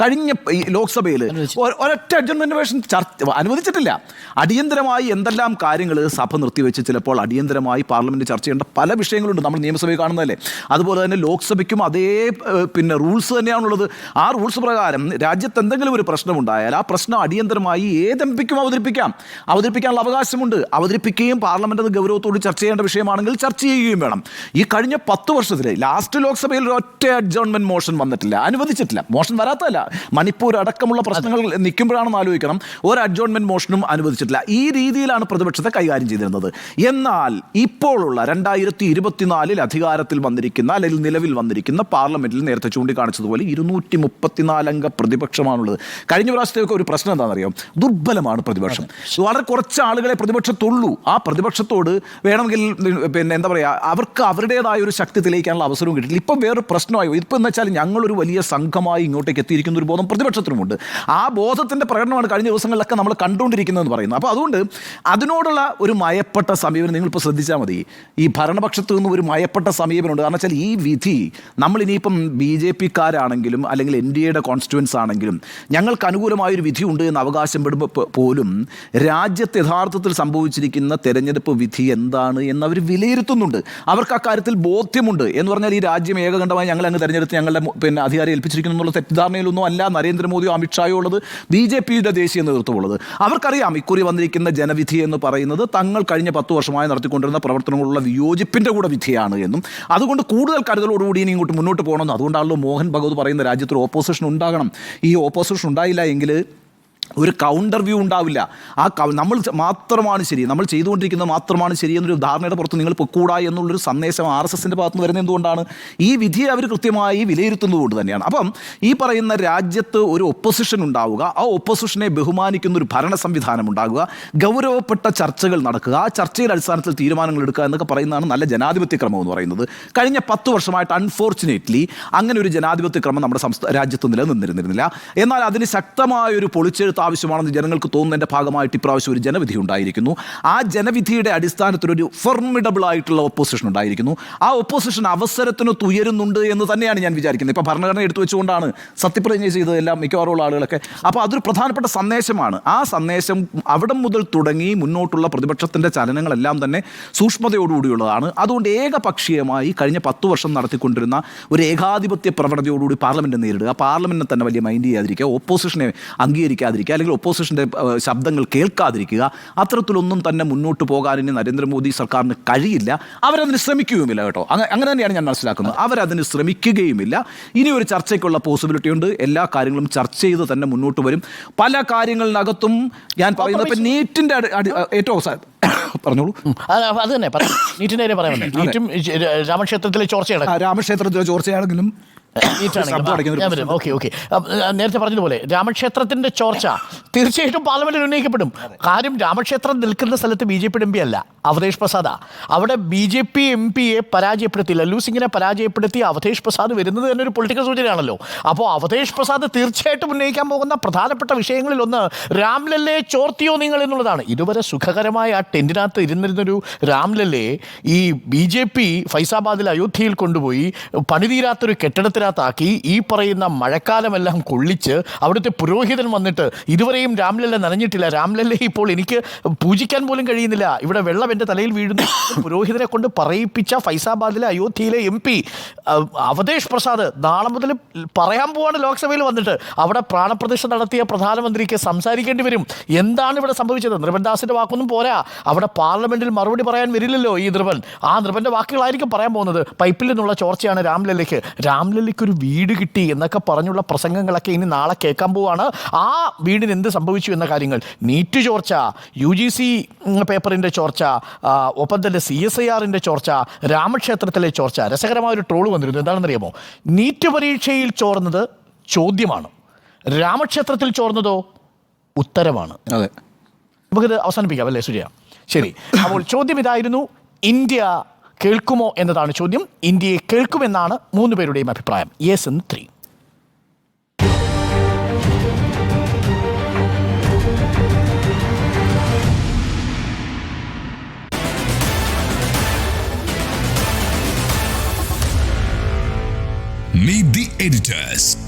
കഴിഞ്ഞ ഈ ലോക്സഭയിൽ ഒരൊറ്റ അഡ്ജോൺമെന്റ് വേഷൻ ചർച്ച അനുവദിച്ചിട്ടില്ല. അടിയന്തരമായി എന്തെല്ലാം കാര്യങ്ങൾ സഭ നിർത്തിവെച്ച് ചിലപ്പോൾ അടിയന്തരമായി പാർലമെന്റ് ചർച്ച ചെയ്യേണ്ട പല വിഷയങ്ങളുണ്ട്. നമ്മൾ നിയമസഭയിൽ കാണുന്നതല്ലേ? അതുപോലെ തന്നെ ലോക്സഭയ്ക്കും അതേ പിന്നെ റൂൾസ് തന്നെയാണുള്ളത്. ആ റൂൾസ് പ്രകാരം രാജ്യത്ത് എന്തെങ്കിലും ഒരു പ്രശ്നമുണ്ടായാൽ ആ പ്രശ്നം അടിയന്തരമായി ഏത് എം പിക്കും അവതരിപ്പിക്കാം. അവതരിപ്പിക്കാനുള്ള അവകാശമുണ്ട്. അവതരിപ്പിക്കുകയും പാർലമെന്റ് അത് ഗൗരവത്തോട് ചർച്ച ചെയ്യേണ്ട വിഷയമാണെങ്കിൽ ചർച്ച ചെയ്യുകയും വേണം. ഈ കഴിഞ്ഞ പത്ത് വർഷത്തിൽ ലാസ്റ്റ് ലോക്സഭയിൽ ഒറ്റ അഡ്ജോൺമെന്റ് മോഷൻ വന്നിട്ടില്ല. അനുവദിച്ചിട്ടില്ല. മോഷൻ വരാത്തതല്ല. മണിപ്പൂർ അടക്കമുള്ള പ്രശ്നങ്ങൾ നിൽക്കുമ്പോഴാണെന്ന് ആലോചിക്കണം. ഒരു അഡ്ജോൺമെന്റ് മോഷനും അനുവദിച്ചിട്ടില്ല. ഈ രീതിയിലാണ് പ്രതിപക്ഷത്തെ കൈകാര്യം ചെയ്തിരുന്നത്. എന്നാൽ ഇപ്പോഴുള്ള രണ്ടായിരത്തി ഇരുപത്തിനാലിൽ അധികാരത്തിൽ വന്നിരിക്കുന്ന അല്ലെങ്കിൽ നിലവിൽ വന്നിരിക്കുന്ന പാർലമെന്റിൽ നേരത്തെ ചൂണ്ടിക്കാണിച്ചതുപോലെ ഇരുന്നൂറ്റി മുപ്പത്തിനാലംഗ പ്രതിപക്ഷമാണുള്ളത്. കഴിഞ്ഞ പ്രാവശ്യത്തേക്ക് ഒരു പ്രശ്നം എന്താണെന്നറിയോ? ദുർബലമാണ് പ്രതിപക്ഷം. വളരെ കുറച്ച് ആളുകളെ പ്രതിപക്ഷത്തുള്ളൂ. ആ പ്രതിപക്ഷത്തോട് വേണമെങ്കിൽ പിന്നെ എന്താ പറയുക അവർക്ക് അവരുടേതായ ഒരു ശക്തി തെളിയിക്കാനുള്ള അവസരവും കിട്ടില്ല ഇപ്പം വേറൊരു പ്രശ്നമായി. ഇപ്പം എന്ന് വെച്ചാൽ ഞങ്ങളൊരു വലിയ സംഘമായി ഇങ്ങോട്ടേക്ക് എത്തിയിരിക്കുന്ന. ഒരു ബോധം പ്രതിപക്ഷത്തിനുമുണ്ട്. ആ ബോധത്തിന്റെ പ്രകടനമാണ് കഴിഞ്ഞ ദിവസങ്ങളിലൊക്കെ നമ്മൾ കണ്ടുകൊണ്ടിരിക്കുന്നതെന്ന് പറയുന്നത്. അപ്പോൾ അതുകൊണ്ട് അതിനോടുള്ള ഒരു മയപ്പെട്ട സമീപനം നിങ്ങളിപ്പോൾ ശ്രദ്ധിച്ചാൽ മതി. ഈ ഭരണപക്ഷത്തു നിന്നും ഒരു മയപ്പെട്ട സമീപനമുണ്ട്. കാരണം വെച്ചാൽ ഈ വിധി നമ്മൾ ഇനിയിപ്പം ബി ജെ പിക്കാരാണെങ്കിലും അല്ലെങ്കിൽ എൻ ഡി എയുടെ കോൺസ്റ്റിറ്റ്യൻസ് ആണെങ്കിലും ഞങ്ങൾക്ക് അനുകൂലമായൊരു വിധി ഉണ്ട് എന്ന് അവകാശപ്പെടുമ്പോൾ പോലും രാജ്യത്ത് യഥാർത്ഥത്തിൽ സംഭവിച്ചിരിക്കുന്ന തെരഞ്ഞെടുപ്പ് വിധി എന്താണ് എന്ന് അവർ വിലയിരുത്തുന്നുണ്ട്. അവർക്ക് അക്കാര്യത്തിൽ ബോധ്യമുണ്ട് എന്ന് പറഞ്ഞാൽ ഈ രാജ്യം ഏകകണ്ഠമായി ഞങ്ങൾ അങ്ങ് തെരഞ്ഞെടുത്ത് ഞങ്ങളുടെ പിന്നെ അധികാരം ഏൽപ്പിച്ചിരിക്കുന്നു എന്നുള്ള തെറ്റിദ്ധാരണയിലൊന്നും അല്ല നരേന്ദ്രമോദിയോ അമിത്ഷായോ ഉള്ളത്? ബി ജെ പിയുടെ ദേശീയ നേതൃത്വമുള്ളത്. അവർക്കറിയാം ഇക്കുറി വന്നിരിക്കുന്ന ജനവിധി എന്ന് പറയുന്നത് തങ്ങൾ കഴിഞ്ഞ പത്ത് വർഷമായി നടത്തിക്കൊണ്ടിരുന്ന പ്രവർത്തനങ്ങളുള്ള വിയോജിപ്പിന്റെ കൂടെ വിധിയാണ് എന്നും. അതുകൊണ്ട് കൂടുതൽ കരുതലോടുകൂടി ഇനി ഇങ്ങോട്ട് മുന്നോട്ട് പോകണമെന്ന്. അതുകൊണ്ടാണല്ലോ മോഹൻ ഭഗവത് പറയുന്ന രാജ്യത്തൊരു ഓപ്പോസിഷൻ ഉണ്ടാകണം. ഈ ഓപ്പോസിഷൻ ഉണ്ടായില്ല എങ്കിൽ ഒരു കൗണ്ടർ വ്യൂ ഉണ്ടാവില്ല. ആ നമ്മൾ മാത്രമാണ് ശരി. നമ്മൾ ചെയ്തുകൊണ്ടിരിക്കുന്നത് മാത്രമാണ് ശരി എന്നൊരു ധാരണയുടെ പുറത്ത് നിങ്ങൾ പൊക്കൂടാ എന്നുള്ളൊരു സന്ദേശം ആർ എസ് എസിന്റെ ഭാഗത്ത് നിന്ന് വരുന്നത് എന്തുകൊണ്ടാണ്? ഈ വിധിയെ അവർ കൃത്യമായി വിലയിരുത്തുന്നത് കൊണ്ട് തന്നെയാണ്. അപ്പം ഈ പറയുന്ന രാജ്യത്ത് ഒരു ഒപ്പോസിഷൻ ഉണ്ടാവുക ആ ഒപ്പോസിഷനെ ബഹുമാനിക്കുന്ന ഒരു ഭരണ സംവിധാനം ഉണ്ടാകുക ഗൗരവപ്പെട്ട ചർച്ചകൾ നടക്കുക ആ ചർച്ചയുടെ അടിസ്ഥാനത്തിൽ തീരുമാനങ്ങൾ എടുക്കുക എന്നൊക്കെ പറയുന്നതാണ് നല്ല ജനാധിപത്യ ക്രമം എന്ന് പറയുന്നത്. കഴിഞ്ഞ പത്ത് വർഷമായിട്ട് അൺഫോർച്ചുനേറ്റ്ലി അങ്ങനെ ഒരു ജനാധിപത്യ ക്രമം നമ്മുടെ സംസ്ഥാന രാജ്യത്ത് നിലനിന്നിരുന്നില്ല എന്നാൽ അതിന് ശക്തമായ ഒരു പൊളിച്ചെഴുത്ത് ആവശ്യമാണെന്ന് ജനങ്ങൾക്ക് തോന്നുന്നതിന്റെ ഭാഗമായിട്ട് ഇപ്രാവശ്യം ഒരു ജനവിധി ഉണ്ടായിരിക്കുന്നു. ആ ജനവിധിയുടെ അടിസ്ഥാനത്തിൽ ഒരു ഫെർമിഡബിൾ ആയിട്ടുള്ള ഒപ്പോസിഷൻ ഉണ്ടായിരിക്കുന്നു. ആ ഒപ്പോസിഷൻ അവസരത്തിനൊത്ത് ഉയരുന്നുണ്ട് എന്ന് തന്നെയാണ് ഞാൻ വിചാരിക്കുന്നത്. ഇപ്പോൾ ഭരണഘടന എടുത്തു വെച്ചുകൊണ്ടാണ് സത്യപ്രതിജ്ഞ ചെയ്തതെല്ലാം മിക്കവാറുള്ള ആളുകളൊക്കെ. അപ്പോൾ അതൊരു പ്രധാനപ്പെട്ട സന്ദേശമാണ്. ആ സന്ദേശം അവിടം മുതൽ തുടങ്ങി മുന്നോട്ടുള്ള പ്രതിപക്ഷത്തിന്റെ ചലനങ്ങളെല്ലാം തന്നെ സൂക്ഷ്മതയോടുകൂടിയുള്ളതാണ്. അതുകൊണ്ട് ഏകപക്ഷീയമായി കഴിഞ്ഞ പത്ത് വർഷം നടത്തിക്കൊണ്ടിരുന്ന ഒരു ഏകാധിപത്യ പ്രവണതയോടുകൂടി പാർലമെന്റ് നേരിടുക. പാർലമെന്റിനെ തന്നെ വലിയ മൈൻഡ് ചെയ്യാതിരിക്കുക. ഓപ്പോസിഷനെ അംഗീകരിക്കാതിരിക്കുക. അല്ലെങ്കിൽ ഒപ്പോസിഷന്റെ ശബ്ദങ്ങൾ കേൾക്കാതിരിക്കുക. അത്തരത്തിലൊന്നും തന്നെ മുന്നോട്ട് പോകാൻ ഇനി നരേന്ദ്രമോദി സർക്കാരിന് കഴിയില്ല. അവരതിന് ശ്രമിക്കുകയുമില്ല കേട്ടോ. അങ്ങനെ അങ്ങനെ തന്നെയാണ് ഞാൻ മനസ്സിലാക്കുന്നത്. അവരതിന് ശ്രമിക്കുകയുമില്ല. ഇനി ഒരു ചർച്ചയ്ക്കുള്ള പോസിബിലിറ്റി ഉണ്ട്. എല്ലാ കാര്യങ്ങളും ചർച്ച ചെയ്ത് തന്നെ മുന്നോട്ട് വരും. പല കാര്യങ്ങളിനകത്തും ഞാൻ പറയുന്നത് ഇപ്പം നീറ്റിന്റെ ഏറ്റവും അവസാനം പറഞ്ഞോളൂ. അത് തന്നെ. പറ- കാര്യം പറയാൻ നീറ്റും രാമക്ഷേത്രത്തിലെ ചോർച്ചയാണ് രാമക്ഷേത്രത്തിലെ ചോർച്ചയാണെങ്കിലും ഓക്കെ ഓക്കെ. നേരത്തെ പറഞ്ഞതുപോലെ രാമക്ഷേത്രത്തിന്റെ ചോർച്ച തീർച്ചയായിട്ടും പാർലമെന്റിൽ ഉന്നയിക്കപ്പെടും. കാര്യം രാമക്ഷേത്രം നിൽക്കുന്ന സ്ഥലത്ത് B J P M P അല്ല അവധേഷ് പ്രസാദ. അവിടെ ബി ജെ പി എം പിയെ പരാജയപ്പെടുത്തി ലല്ലു സിംഗിനെ പരാജയപ്പെടുത്തി അവധേഷ് പ്രസാദ് വരുന്നത് തന്നെ ഒരു പൊളിറ്റിക്കൽ സൂചനയാണല്ലോ. അപ്പോൾ അവധേഷ് പ്രസാദ് തീർച്ചയായിട്ടും ഉന്നയിക്കാൻ പോകുന്ന പ്രധാനപ്പെട്ട വിഷയങ്ങളിൽ ഒന്ന് രാംലല്ലേ ചോർത്തിയോ നിങ്ങൾ എന്നുള്ളതാണ്. ഇതുവരെ സുഖകരമായ ആ ടെന്റിനകത്ത് ഇരുന്നിരുന്നൊരു രാംലല്ലേ ഈ ബി ജെ പി ഫൈസാബാദിൽ അയോധ്യയിൽ കൊണ്ടുപോയി പണിതീരാത്തൊരു കെട്ടിടത്തിനകത്താക്കി ഈ പറയുന്ന മഴക്കാലമെല്ലാം കൊള്ളിച്ച് അവിടുത്തെ പുരോഹിതൻ വന്നിട്ട് ഇതുവരെയും രാംലല്ല നനഞ്ഞിട്ടില്ല. രാംലല്ലെ ഇപ്പോൾ എനിക്ക് പൂജിക്കാൻ പോലും കഴിയുന്നില്ല. ഇവിടെ വെള്ളം എന്റെ തലയിൽ വീഴുന്നു. പുരോഹിതനെ കൊണ്ട് പറയിപ്പിച്ച ഫൈസാബാദിലെ അയോധ്യയിലെ എം പി അവതേഷ് പ്രസാദ് നാളെ മുതൽ പറയാൻ പോവാണ് ലോക്സഭയിൽ വന്നിട്ട്. അവിടെ പ്രാണപ്രതിഷ്ഠ നടത്തിയ പ്രധാനമന്ത്രിക്ക് സംസാരിക്കേണ്ടി വരും. എന്താണ് ഇവിടെ സംഭവിച്ചത്? നൃപൻദാസിന്റെ വാക്കൊന്നും പോരാ. അവിടെ പാർലമെന്റിൽ മറുപടി പറയാൻ വരില്ലല്ലോ ഈ നൃപൻ. ആ നൃപന്റെ വാക്കുകളായിരിക്കും പറയാൻ പോകുന്നത്. പൈപ്പിൽ നിന്നുള്ള ചോർച്ചയാണ് രാംലല്ലയ്ക്ക്. രാംലല്ലയ്ക്ക് ഒരു വീട് കിട്ടി എന്നൊക്കെ പറഞ്ഞുള്ള പ്രസംഗങ്ങളൊക്കെ ഇനി നാളെ കേൾക്കാൻ പോവാണ്. ആ വീടിന് എന്ത് സംഭവിച്ചു എന്ന കാര്യങ്ങൾ. നീറ്റ് ചോർച്ച യു ജി സി പേപ്പറിന്റെ ചോർച്ച ഒപ്പം തന്നെ സി എസ് ഐ ആറിന്റെ ചോർച്ച രാമക്ഷേത്രത്തിലെ ചോർച്ച രസകരമായ ഒരു ട്രോൾ വന്നിരുന്നു. എന്താണെന്നറിയാമോ? നീറ്റ് പരീക്ഷയിൽ ചോർന്നത് ചോദ്യമാണ്. രാമക്ഷേത്രത്തിൽ ചോർന്നതോ ഉത്തരമാണ്. അതെ. നമുക്കിത് അവസാനിപ്പിക്കാം അല്ലേ സുജയ? ശരി. അപ്പോൾ ചോദ്യം ഇതായിരുന്നു ഇന്ത്യ കേൾക്കുമോ എന്നതാണ് ചോദ്യം. ഇന്ത്യയെ കേൾക്കുമെന്നാണ് മൂന്ന് പേരുടെയും അഭിപ്രായം. യെസ് എന്ന് ത്രീ. Meet the editors.